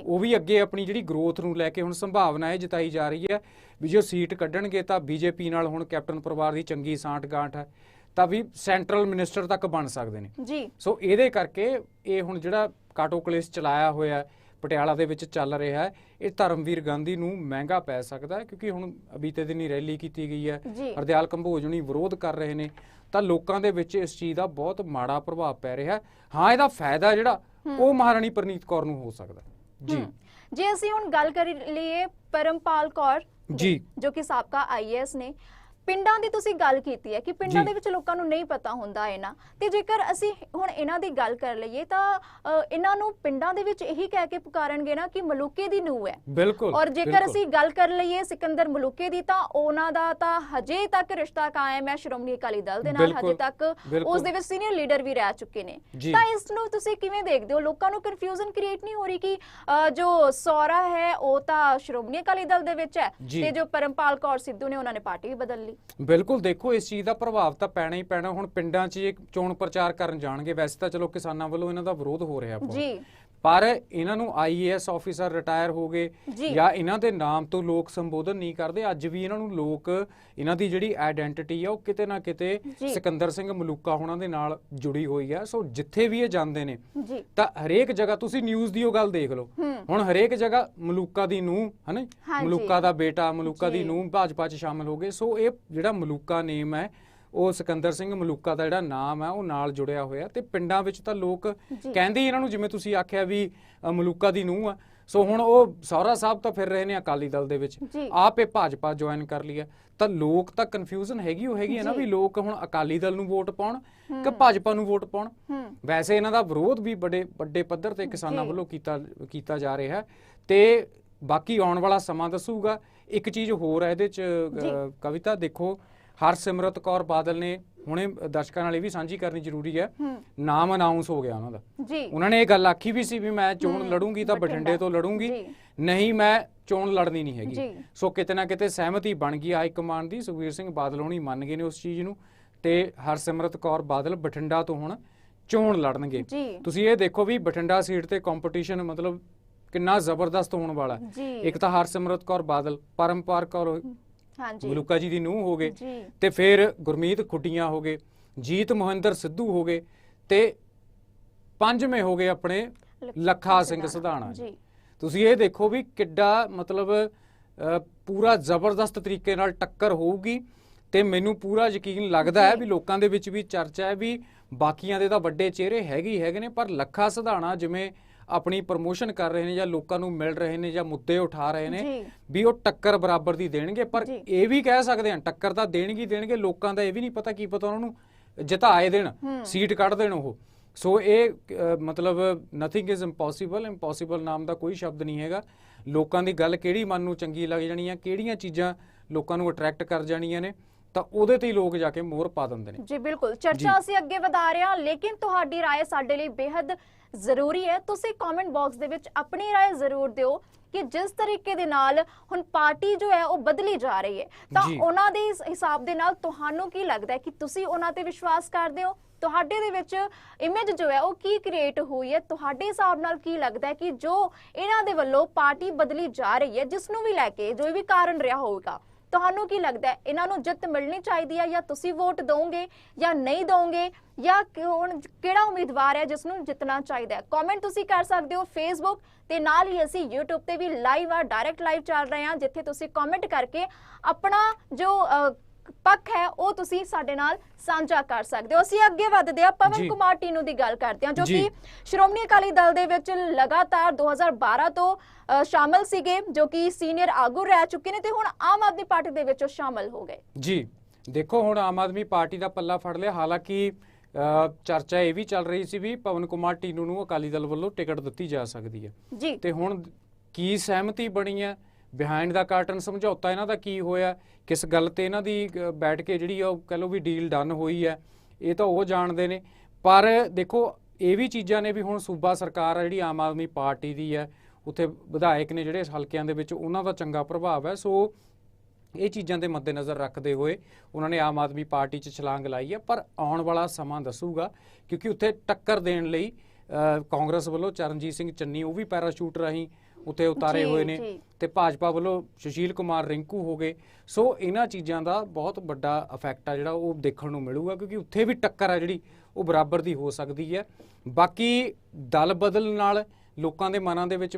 ਉਹ ਵੀ ਅੱਗੇ ਆਪਣੀ ਜਿਹੜੀ ਗਰੋਥ ਨੂੰ ਲੈ ਕੇ ਹੁਣ ਸੰਭਾਵਨਾ ਇਹ ਜਤਾਈ ਜਾ ਰਹੀ ਹੈ ਵੀ ਜੋ ਸੀਟ ਕੱਢਣਗੇ ਤਾਂ ਬੀਜੇਪੀ ਨਾਲ ਹੁਣ ਕੈਪਟਨ ਪਰਿਵਾਰ ਦੀ ਚੰਗੀ ਸਾਂਠ ਗਾਂਠ ਹੈ ਤਾਂ ਵੀ ਸੈਂਟਰਲ ਮਿਨਿਸਟਰ ਤੱਕ ਬਣ ਸਕਦੇ ਨੇ। ਜੀ। ਸੋ ਇਹਦੇ ਕਰਕੇ ਇਹ ਹੁਣ ਜਿਹੜਾ ਕਾਟੋ ਕਲੇਸ ਚਲਾਇਆ ਹੋਇਆ ਪਟਿਆਲਾ ਦੇ ਵਿੱਚ ਚੱਲ ਰਿਹਾ ਹੈ ਇਹ ਧਰਮਵੀਰ ਗਾਂਧੀ ਨੂੰ ਮਹਿੰਗਾ ਪੈ ਸਕਦਾ ਹੈ ਕਿਉਂਕਿ ਹੁਣ ਬੀਤੇ ਦਿਨੀ ਰੈਲੀ ਕੀਤੀ ਗਈ ਹੈ। ਹਰਦਿਆਲ ਕੰਬੋਜ ਹੁਣੀ ਵਿਰੋਧ ਕਰ ਰਹੇ ਨੇ। ਤਾਂ ਲੋਕਾਂ ਦੇ ਵਿੱਚ ਇਸ ਚੀਜ਼ ਦਾ ਬਹੁਤ ਮਾੜਾ ਪ੍ਰਭਾਵ ਪੈ ਰਿਹਾ। ਹੈ ਹਾਂ ਇਹਦਾ ਫਾਇਦਾ ਜਿਹੜਾ ਉਹ ਮਹਾਰਾਣੀ ਪ੍ਰਨੀਤ ਕੌਰ ਨੂੰ ਹੋ ਸਕਦਾ। ਜੀ। ਜੇ ਅਸੀਂ ਹੁਣ ਗੱਲ ਕਰ ਲਈਏ ਪਰਮਪਾਲ ਕੌਰ ਜੀ। ਜੋ ਕਿ ਸਾਬਕਾ ਆਈਐਸ ਨੇ ਪਿੰਡਾਂ ਦੀ ਤੁਸੀਂ ਗੱਲ ਕੀਤੀ ਹੈ ਕਿ ਪਿੰਡਾਂ। ਦੇ ਵਿੱਚ ਲੋਕਾਂ ਨੂੰ ਨਹੀਂ ਪਤਾ ਹੁੰਦਾ ਇਹਨਾਂ ਤੇ ਜੇਕਰ ਅਸੀਂ ਹੁਣ ਇਹਨਾਂ ਦੀ ਗੱਲ ਕਰ ਲਈਏ ਤਾਂ ਇਹਨਾਂ ਨੂੰ ਪਿੰਡਾਂ ਦੇ ਵਿੱਚ ਇਹੀ ਕਹਿ ਕੇ ਪੁਕਾਰਨਗੇ ਨਾ ਕਿ ਮਲੂਕੇ ਦੀ ਨੂੰਹ ਹੈ ਬਿਲਕੁਲ ਔਰ ਜੇਕਰ। ਅਸੀਂ ਗੱਲ ਕਰ ਲਈਏ ਸਿਕੰਦਰ ਮਲੂਕੇ ਦੀ ਤਾਂ ਉਹਨਾਂ ਦਾ ਤਾਂ ਹਜੇ ਤੱਕ ਰਿਸ਼ਤਾ ਕਾਇਮ ਹੈ ਸ਼੍ਰੋਮਣੀ ਅਕਾਲੀ ਦਲ ਦੇ ਨਾਲ ਹਜੇ ਤੱਕ। ਉਸ ਦੇ ਵਿੱਚ ਸੀਨੀਅਰ ਲੀਡਰ ਵੀ ਰਹਿ ਚੁੱਕੇ ਨੇ। ਤਾਂ ਇਸ ਨੂੰ ਤੁਸੀਂ ਕਿਵੇਂ ਦੇਖਦੇ ਹੋ ਲੋਕਾਂ ਨੂੰ ਕਨਫਿਊਜ਼ਨ ਕ੍ਰੀਏਟ ਨਹੀਂ ਹੋ ਰਹੀ ਕਿ ਜੋ ਸੌਰਾ ਹੈ ਉਹ ਤਾਂ ਸ਼੍ਰੋਮਣੀ ਅਕਾਲੀ ਦਲ ਦੇ ਵਿੱਚ ਹੈ। ਤੇ ਜੋ ਪਰਮਪਾਲ ਕੌਰ ਸਿੱਧੂ ਨੇ ਉਹਨਾਂ ਨੇ ਪਾਰਟੀ ਵੀ ਬਦਲ ਲਈ ਬਿਲਕੁਲ ਦੇਖੋ, ਇਸ ਚੀਜ਼ ਦਾ ਪ੍ਰਭਾਵ ਤਾਂ ਪੈਣਾ ਹੀ ਪੈਣਾ। ਹੁਣ ਪਿੰਡਾਂ 'ਚ ਇਹ ਚੋਣ ਪ੍ਰਚਾਰ ਕਰਨ ਜਾਣਗੇ। ਵੈਸੇ ਤਾਂ ਚਲੋ ਕਿਸਾਨਾਂ ਵੱਲੋਂ ਇਹਨਾਂ ਦਾ ਵਿਰੋਧ ਹੋ ਰਿਹਾ ਬਹੁਤ ਜੀ। ਪਰ ਇਹਨਾਂ ਨੂੰ ਆਈਏਐਸ ਆਫੀਸਰ ਰਿਟਾਇਰ ਹੋ ਗਏ ਜੀ। ਇਹਨਾਂ ਦੇ ਨਾਮ ਤੋਂ ਲੋਕ ਸੰਬੋਧਨ ਨਹੀਂ ਕਰਦੇ ਅੱਜ ਵੀ ਇਹਨਾਂ ਨੂੰ ਲੋਕ ਇਹਨਾਂ ਦੀ ਜਿਹੜੀ ਆਇਡੈਂਟੀਟੀ ਆ ਉਹ ਕਿਤੇ ਨਾ ਕਿਤੇ। ਸਿਕੰਦਰ ਸਿੰਘ ਮਲੂਕਾ ਹੋਣਾ ਦੇ ਨਾਲ ਜੁੜੀ ਹੋਈ ਆ ਸੋ ਜਿੱਥੇ ਵੀ ਇਹ ਜਾਂਦੇ ਨੇ ਤਾਂ ਹਰੇਕ ਜਗ੍ਹਾ ਤੁਸੀਂ ਨਿਊਜ਼ ਦੀ ਉਹ ਗੱਲ ਦੇਖ ਲਓ। ਹੁਣ ਹਰੇਕ ਜਗ੍ਹਾ ਮਲੂਕਾ ਦੀ ਨੂੰਹ ਹਨਾ। ਮਲੂਕਾ ਦਾ ਬੇਟਾ ਮਲੂਕਾ ਦੀ। ਨੂੰਹ ਭਾਜਪਾ 'ਚ ਸ਼ਾਮਲ ਹੋ ਗਏ ਸੋ ਇਹ ਜਿਹੜਾ ਮਲੂਕਾ ਨੇਮ ਹੈ ਉਹ ਸਿਕੰਦਰ ਸਿੰਘ ਮਲੂਕਾ ਦਾ ਜਿਹੜਾ ਨਾਮ ਹੈ ਉਹ ਨਾਲ ਜੁੜਿਆ ਹੋਇਆ ਤੇ ਪਿੰਡਾਂ ਵਿੱਚ ਤਾਂ ਲੋਕ। ਕਹਿੰਦੇ ਹੀ ਇਹਨਾਂ ਨੂੰ ਜਿਵੇਂ ਤੁਸੀਂ ਆਖਿਆ ਵੀ ਮਲੂਕਾ ਦੀ ਨੂੰਹ ਆ ਸੋ ਹੁਣ ਉਹ ਸੌਰਾ ਸਾਹਿਬ ਤਾਂ ਫਿਰ ਰਹੇ ਨੇ ਅਕਾਲੀ ਦਲ ਦੇ ਵਿੱਚ। ਆਪ ਭਾਜਪਾ ਜੁਆਇਨ ਕਰ ਲਿਆ ਤਾਂ ਲੋਕ ਤਾਂ ਕਨਫਿਊਜ਼ਨ ਹੈਗੀ ਉਹ ਹੈਗੀ ਹੈ ਨਾ। ਵੀ ਲੋਕ ਹੁਣ ਅਕਾਲੀ ਦਲ ਨੂੰ ਵੋਟ ਪਾਉਣ ਕਿ ਭਾਜਪਾ ਨੂੰ ਵੋਟ ਪਾਉਣ ਹੂੰ ਵੈਸੇ ਇਹਨਾਂ ਦਾ ਵਿਰੋਧ ਵੀ ਬੜੇ ਵੱਡੇ ਪੱਧਰ ਤੇ ਕਿਸਾਨਾਂ। ਵੱਲੋਂ ਕੀਤਾ ਕੀਤਾ ਜਾ ਰਿਹਾ ਹੈ ਤੇ ਬਾਕੀ ਆਉਣ ਵਾਲਾ ਸਮਾਂ ਦੱਸੂਗਾ ਇੱਕ ਚੀਜ਼ ਹੋਰ ਹੈ ਇਹਦੇ ਚ। ਕਵਿਤਾ ਦੇਖੋ ਹਰਸਿਮਰਤ ਕੌਰ ਬਾਦਲ ਨੇ ਹੁਣੇ ਦਰਸ਼ਕਾਂ ਨਾਲ ਇਹ ਵੀ ਸਾਂਝੀ ਕਰਨੀ ਜ਼ਰੂਰੀ ਹੈ। ਨਾਮ ਅਨਾਉਂਸ ਹੋ ਗਿਆ ਉਹਨਾਂ ਦਾ। ਜੀ। ਉਹਨਾਂ ਨੇ ਇਹ ਗੱਲ ਆਖੀ ਵੀ ਸੀ ਵੀ ਮੈਂ ਚੋਣ ਲੜੂੰਗੀ ਤਾਂ ਬਠਿੰਡਾ। ਤੋਂ ਲੜੂੰਗੀ। ਨਹੀਂ ਮੈਂ ਚੋਣ ਲੜਨੀ ਨਹੀਂ ਹੈਗੀ। ਸੋ ਕਿਤੇ ਨਾ ਕਿਤੇ ਸਹਿਮਤੀ ਬਣ ਗਈ ਹਾਈ ਕਮਾਂਡ ਦੀ। ਸੁਖਬੀਰ ਸਿੰਘ ਬਾਦਲ ਹੋਣੀ ਮੰਨ ਗਏ ਨੇ ਉਸ ਚੀਜ਼ ਨੂੰ। ਤੇ ਹਰਸਿਮਰਤ ਕੌਰ ਬਾਦਲ ਬਠਿੰਡਾ ਤੋਂ ਹੁਣ ਚੋਣ ਲੜਨਗੇ। ਤੁਸੀਂ ਇਹ ਦੇਖੋ ਵੀ ਬਠਿੰਡਾ ਸੀਟ ਤੇ ਕੰਪੀਟੀਸ਼ਨ ਮਤਲਬ ਕਿੰਨਾ ਜ਼ਬਰਦਸਤ ਹੋਣ ਵਾਲਾ ਇੱਕ ਤਾਂ ਹਰਸਿਮਰਤ ਕੌਰ ਬਾਦਲ ਪਰਮਪਾਰ ਕੌਰ ਹਾਂਜੀ। ਮਲੂਕਾ ਜੀ ਦੀ ਨੂੰਹ ਹੋ ਗਏ। ਜੀ। ਤੇ ਫਿਰ ਗੁਰਮੀਤ ਖੁੱਡੀਆਂ ਹੋ ਗਏ। ਜੀਤ ਮੋਹਿੰਦਰ ਸਿੱਧੂ ਹੋ ਗਏ। ਤੇ ਪੰਜਵੇਂ ਹੋ ਗਏ ਆਪਣੇ ਲੱਖਾ ਸਿੰਘ ਸਧਾਣਾ ਜੀ। ਤੁਸੀਂ ਇਹ ਦੇਖੋ ਵੀ ਕਿੱਡਾ ਮਤਲਬ ਪੂਰਾ ਜ਼ਬਰਦਸਤ ਤਰੀਕੇ ਨਾਲ ਟੱਕਰ ਹੋਊਗੀ। ਤੇ ਮੈਨੂੰ ਪੂਰਾ ਯਕੀਨ ਲੱਗਦਾ ਹੈ। ਵੀ ਲੋਕਾਂ ਦੇ ਵਿੱਚ ਵੀ ਚਰਚਾ ਹੈ ਵੀ ਬਾਕੀਆਂ ਦੇ ਤਾਂ ਵੱਡੇ ਚਿਹਰੇ ਹੈਗੇ ਹੀ ਹੈਗੇ ਨੇ ਪਰ ਲੱਖਾ ਸਧਾਣਾ ਜਿਵੇਂ ਆਪਣੀ ਪ੍ਰਮੋਸ਼ਨ ਕਰ ਰਹੇ ਨੇ ਜਾਂ ਲੋਕਾਂ ਨੂੰ ਮਿਲ ਰਹੇ ਨੇ ਜਾਂ ਮੁੱਦੇ ਉਠਾ ਰਹੇ ਨੇ ਵੀ ਉਹ ਟੱਕਰ ਬਰਾਬਰ ਦੀ ਦੇਣਗੇ ਪਰ ਇਹ ਵੀ ਕਹਿ ਸਕਦੇ ਹਾਂ ਟੱਕਰ ਤਾਂ ਦੇਣਗੇ ਦੇਣਗੇ ਲੋਕਾਂ ਦਾ ਇਹ ਵੀ ਨਹੀਂ ਪਤਾ ਕੀ ਪਤਾ ਉਹਨਾਂ ਨੂੰ ਜਿਤਾਏ ਦੇਣ ਸੀਟ ਕੱਢ ਦੇਣ ਉਹ। ਸੋ ਇਹ ਮਤਲਬ ਨਥਿੰਗ ਇਜ਼ ਇੰਪੋਸੀਬਲ ਇੰਪੋਸੀਬਲ ਨਾਮ ਦਾ ਕੋਈ ਸ਼ਬਦ ਨਹੀਂ ਹੈਗਾ। ਲੋਕਾਂ ਦੀ ਗੱਲ ਕਿਹੜੀ ਮਨ ਨੂੰ ਚੰਗੀ ਲੱਗ ਜਾਣੀ ਆ ਕਿਹੜੀਆਂ ਚੀਜ਼ਾਂ ਲੋਕਾਂ ਨੂੰ ਅਟਰੈਕਟ ਕਰ ਜਾਣੀਆਂ ਨੇ ਤਾਂ ਉਹਦੇ ਤੇ ਹੀ ਲੋਕ ਜਾ ਕੇ ਮੋਹਰ ਪਾ ਦਿੰਦੇ ਨੇ। ਜੀ ਬਿਲਕੁਲ। ਚਰਚਾ ਅਸੀਂ ਅੱਗੇ ਵਧਾ ਰਹੇ ਹਾਂ ਲੇਕਿਨ ਤੁਹਾਡੀ رائے ਸਾਡੇ ਲਈ ਬੇਹੱਦ ਜ਼ਰੂਰੀ ਹੈ। ਤੁਸੀਂ ਕਮੈਂਟ ਬਾਕਸ ਦੇ ਵਿੱਚ ਆਪਣੀ ਰਾਏ ਜ਼ਰੂਰ ਦਿਓ ਕਿ ਜਿਸ ਤਰੀਕੇ ਦੇ ਨਾਲ ਹੁਣ ਪਾਰਟੀ ਜੋ ਹੈ ਉਹ ਬਦਲੀ ਜਾ ਰਹੀ ਹੈ। ਤਾਂ ਉਹਨਾਂ ਦੇ ਹਿਸਾਬ ਦੇ ਨਾਲ ਤੁਹਾਨੂੰ ਕੀ ਲੱਗਦਾ ਹੈ ਕਿ ਤੁਸੀਂ ਉਹਨਾਂ ਤੇ ਵਿਸ਼ਵਾਸ ਕਰਦੇ ਹੋ? ਤੁਹਾਡੇ ਦੇ ਵਿੱਚ ਇਮੇਜ ਜੋ ਹੈ ਉਹ ਕੀ ਕ੍ਰੀਏਟ ਹੋਈ ਹੈ? ਤੁਹਾਡੇ ਹਿਸਾਬ ਨਾਲ ਕੀ ਲੱਗਦਾ ਹੈ ਕਿ ਜੋ ਇਹਨਾਂ ਦੇ ਵੱਲੋਂ ਪਾਰਟੀ ਬਦਲੀ ਜਾ ਰਹੀ ਹੈ ਜਿਸ ਨੂੰ ਵੀ ਲੈ ਕੇ ਜੋ ਵੀ ਕਾਰਨ ਰਿਹਾ ਹੋਵੇਗਾ ਤੁਹਾਨੂੰ ਕੀ ਲੱਗਦਾ ਹੈ? ਇਹਨਾਂ ਨੂੰ ਜਿੱਤ ਮਿਲਣੀ ਚਾਹੀਦੀ ਹੈ ਜਾਂ ਤੁਸੀਂ ਵੋਟ ਦਿਓਗੇ ਜਾਂ ਨਹੀਂ ਦਿਓਗੇ ਜਾਂ ਕੌਣ, ਕਿਹੜਾ ਉਮੀਦਵਾਰ ਹੈ ਜਿਸ ਨੂੰ ਜਿੱਤਣਾ ਚਾਹੀਦਾ ਹੈ? ਕਮੈਂਟ ਤੁਸੀਂ ਕਰ ਸਕਦੇ ਹੋ ਫੇਸਬੁੱਕ ਤੇ ਨਾਲ ਹੀ ਅਸੀਂ YouTube ਤੇ ਵੀ ਲਾਈਵ ਆ ਡਾਇਰੈਕਟ ਲਾਈਵ ਚੱਲ ਰਹੇ ਹਾਂ, ਜਿੱਥੇ ਤੁਸੀਂ ਕਮੈਂਟ ਕਰਕੇ ਆਪਣਾ ਜੋ ਪੱਖ ਹੈ ਉਹ ਤੁਸੀਂ ਸਾਡੇ ਨਾਲ ਸਾਂਝਾ ਕਰ ਸਕਦੇ ਹੋ। ਅਸੀਂ ਅੱਗੇ ਵਧਦੇ ਹਾਂ ਪਵਨ। ਕੁਮਾਰ ਟੀਨੂ ਦੀ ਗੱਲ ਕਰਦੇ ਹਾਂ ਜੋ। ਕਿ ਸ਼੍ਰੋਮਣੀ ਅਕਾਲੀ ਦਲ ਦੇ ਵਿੱਚ ਲਗਾਤਾਰ 2012 ਤੋਂ ਸ਼ਾਮਲ ਸੀਗੇ ਜੋ ਕਿ ਸੀਨੀਅਰ ਆਗੂ ਰਹਿ ਚੁੱਕੇ ਨੇ ਤੇ ਹੁਣ ਆਮ ਆਦਮੀ ਪਾਰਟੀ ਦੇ ਵਿੱਚ ਉਹ ਸ਼ਾਮਲ ਹੋ ਗਏ। ਜੀ। ਦੇਖੋ ਹੁਣ ਆਮ ਆਦਮੀ ਪਾਰਟੀ ਦਾ ਪੱਲਾ ਫੜ ਲਿਆ। ਹਾਲਾਂਕਿ ਚਰਚਾ ਇਹ ਵੀ ਚੱਲ ਰਹੀ ਸੀ ਵੀ ਪਵਨ ਕੁਮਾਰ ਟੀਨੂ ਨੂੰ ਅਕਾਲੀ ਦਲ ਵੱਲੋਂ ਟਿਕਟ ਦਿੱਤੀ ਜਾ ਸਕਦੀ ਹੈ। ਜੀ। ਤੇ ਹੁਣ ਕੀ ਸਹਿਮਤੀ ਬਣੀ ਹੈ? ਬਿਹਾਈਂਡ ਦਾ ਕਾਰਟਨ ਸਮਝੌਤਾ ਇਹਨਾਂ ਦਾ ਕੀ ਹੋਇਆ, ਕਿਸ ਗੱਲ ਤੇ ਇਹਨਾਂ ਦੀ ਬੈਠ ਕੇ ਜਿਹੜੀ ਆ ਉਹ ਕਹ ਲਓ ਵੀ ਡੀਲ ਡਨ ਹੋਈ ਹੈ ਇਹ ਤਾਂ ਉਹ ਜਾਣਦੇ ਨੇ। ਪਰ ਦੇਖੋ, ਇਹ ਵੀ ਚੀਜ਼ਾਂ ਨੇ ਵੀ ਹੁਣ ਸੂਬਾ ਸਰਕਾਰ ਆ, ਜਿਹੜੀ ਆਮ ਆਦਮੀ ਪਾਰਟੀ ਦੀ ਹੈ ਉੱਥੇ ਵਿਧਾਇਕ ਨੇ ਜਿਹੜੇ ਹਲਕਿਆਂ ਦੇ ਵਿੱਚ ਉਹਨਾਂ ਦਾ ਚੰਗਾ ਪ੍ਰਭਾਵ ਹੈ ਸੋ ਇਹ ਚੀਜ਼ਾਂ ਦੇ ਮੱਦੇਨਜ਼ਰ ਰੱਖਦੇ ਹੋਏ ਉਹਨਾਂ ਨੇ ਆਮ ਆਦਮੀ ਪਾਰਟੀ 'ਚ ਛਲਾਂਗ ਲਾਈ ਹੈ ਪਰ ਆਉਣ ਵਾਲਾ ਸਮਾਂ ਦੱਸੂਗਾ, ਕਿਉਂਕਿ ਉੱਥੇ ਟੱਕਰ ਦੇਣ ਲਈ ਕਾਂਗਰਸ ਵੱਲੋਂ ਚਰਨਜੀਤ ਸਿੰਘ ਚੰਨੀ, ਉਹ ਵੀ ਪੈਰਾਸ਼ੂਟ ਰਾਹੀਂ ਉੱਥੇ ਉਤਾਰੇ ਹੋਏ ਨੇ। ਤੇ ਭਾਜਪਾ ਵੱਲੋਂ ਸੁਸ਼ੀਲ ਕੁਮਾਰ ਰਿੰਕੂ ਹੋ ਗਏ। ਸੋ ਇਹਨਾਂ ਚੀਜ਼ਾਂ ਦਾ ਬਹੁਤ ਵੱਡਾ ਇਫੈਕਟ ਆ ਜਿਹੜਾ ਉਹ ਦੇਖਣ ਨੂੰ ਮਿਲੂਗਾ ਕਿਉਂਕਿ ਉੱਥੇ ਵੀ ਟੱਕਰ ਆ ਜਿਹੜੀ ਉਹ ਬਰਾਬਰ ਦੀ ਹੋ ਸਕਦੀ ਹੈ। ਬਾਕੀ ਦਲ ਬਦਲ ਨਾਲ ਲੋਕਾਂ ਦੇ ਮਨਾਂ ਦੇ ਵਿੱਚ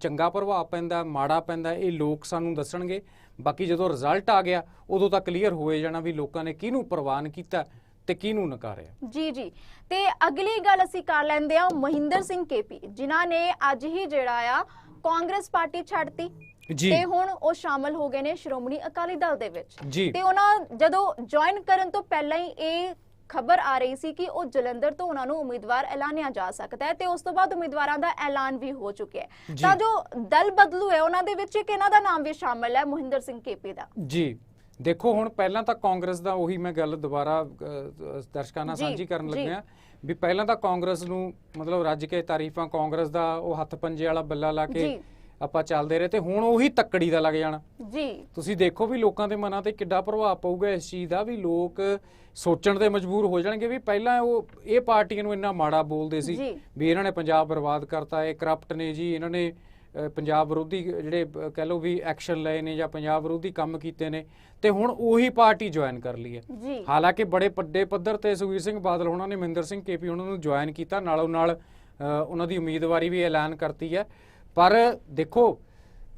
ਚੰਗਾ ਪ੍ਰਭਾਵ ਪੈਂਦਾ ਮਾੜਾ ਪੈਂਦਾ ਇਹ ਲੋਕ ਸਾਨੂੰ ਦੱਸਣਗੇ। ਬਾਕੀ ਜਦੋਂ ਰਿਜ਼ਲਟ ਆ ਗਿਆ ਉਦੋਂ ਤਾਂ ਕਲੀਅਰ ਹੋਏ ਜਾਣਾ ਵੀ ਲੋਕਾਂ ਨੇ ਕਿਹਨੂੰ ਪ੍ਰਵਾਨ ਕੀਤਾ ਤੇ ਕਿਹਨੂੰ ਨਕਾਰਿਆ। ਜੀ ਜੀ। ਤੇ ਅਗਲੀ ਗੱਲ ਅਸੀਂ ਕਰ ਲੈਂਦੇ ਹਾਂ ਮਹਿੰਦਰ ਸਿੰਘ ਕੇਪੀ ਜਿਨ੍ਹਾਂ ਨੇ ਅੱਜ ਹੀ ਜਿਹੜਾ ਆ ਕਾਂਗਰਸ ਪਾਰਟੀ ਛੱਡਤੀ ਜੀ। ਤੇ ਹੁਣ ਉਹ ਸ਼ਾਮਲ ਹੋ ਗਏ ਨੇ ਸ਼੍ਰੋਮਣੀ ਅਕਾਲੀ ਦਲ ਦੇ ਵਿੱਚ। ਤੇ ਉਹਨਾਂ ਜਦੋਂ ਜੁਆਇਨ ਕਰਨ ਤੋਂ ਪਹਿਲਾਂ ਹੀ ਇਹ ਖਬਰ ਆ ਰਹੀ ਸੀ ਕਿ ਉਹ ਜਲੰਧਰ ਤੋਂ ਉਹਨਾਂ ਨੂੰ ਉਮੀਦਵਾਰ ਐਲਾਨਿਆ ਜਾ ਸਕਦਾ ਹੈ ਤੇ ਉਸ ਤੋਂ ਬਾਅਦ ਉਮੀਦਵਾਰਾਂ ਦਾ ਐਲਾਨ ਵੀ ਹੋ ਚੁੱਕਿਆ ਹੈ। ਤਾਂ ਜੋ ਦਲ ਬਦਲੂ ਹੈ ਉਹਨਾਂ ਦੇ ਵਿੱਚ ਇੱਕ ਇਹਨਾਂ ਦਾ ਨਾਮ ਵੀ ਸ਼ਾਮਲ ਹੈ ਮਹਿੰਦਰ ਸਿੰਘ ਕੇਪੀ ਦਾ। ਜੀ। ਦੇਖੋ ਹੁਣ ਪਹਿਲਾਂ ਤਾਂ ਕਾਂਗਰਸ ਦਾ ਉਹੀ ਮੈਂ ਗੱਲ ਦੁਬਾਰਾ ਦਰਸ਼ਕਾਂ ਨਾਲ ਸਾਂਝੀ ਕਰਨ। ਲੱਗਿਆ। ਵੀ ਪਹਿਲਾਂ ਤਾਂ ਕਾਂਗਰਸ ਨੂੰ ਮਤਲਬ ਰੱਜ ਕੇ ਤਾਰੀਫਾਂ ਕਾਂਗਰਸ ਦਾ ਉਹ ਹੱਥ ਪੰਜੇ ਵਾਲਾ ਬੱਲਾ ਲਾ ਕੇ। ਆਪਾਂ ਚੱਲਦੇ ਰਹੇ ਤੇ ਹੁਣ ਉਹੀ ਤੱਕੜੀ ਦਾ ਲੱਗ ਜਾਣਾ ਜੀ ਤੁਸੀਂ ਦੇਖੋ ਵੀ ਲੋਕਾਂ ਦੇ ਮਨਾਂ ਤੇ ਕਿੱਡਾ ਪ੍ਰਭਾਵ ਪਊਗਾ ਇਸ ਚੀਜ਼ ਦਾ ਵੀ ਲੋਕ ਸੋਚਣ ਤੇ ਮਜਬੂਰ ਹੋ ਜਾਣਗੇ ਵੀ ਪਹਿਲਾਂ ਉਹ ਇਹ ਪਾਰਟੀਆਂ ਨੂੰ ਇੰਨਾ ਮਾੜਾ ਬੋਲਦੇ ਸੀ। ਵੀ ਇਹਨਾਂ ਨੇ ਪੰਜਾਬ ਬਰਬਾਦ ਕਰਤਾ ਇਹ ਕਰਪਟ ਨੇ ਜੀ ਇਹਨਾਂ ਨੇ ਪੰਜਾਬ ਵਿਰੋਧੀ ਜਿਹੜੇ ਕਹਿ ਲਓ ਵੀ ਐਕਸ਼ਨ ਲਏ ਨੇ ਜਾਂ ਪੰਜਾਬ ਵਿਰੋਧੀ ਕੰਮ ਕੀਤੇ ਨੇ ਤੇ ਹੁਣ ਉਹੀ ਪਾਰਟੀ ਜੁਆਇਨ ਕਰ ਲਈ ਹੈ। ਹਾਲਾਂਕਿ ਬੜੇ ਵੱਡੇ ਪੱਧਰ ਤੇ ਸੁਖਬੀਰ ਸਿੰਘ ਬਾਦਲ ਉਹਨਾਂ ਨੇ ਮਹਿੰਦਰ ਸਿੰਘ ਕੇਪੀ ਉਹਨਾਂ ਨੂੰ ਜੁਆਇਨ ਕੀਤਾ ਨਾਲੋਂ ਨਾਲ ਉਹਨਾਂ ਦੀ ਉਮੀਦਵਾਰੀ ਵੀ ਐਲਾਨ ਕਰਤੀ ਹੈ। ਪਰ ਦੇਖੋ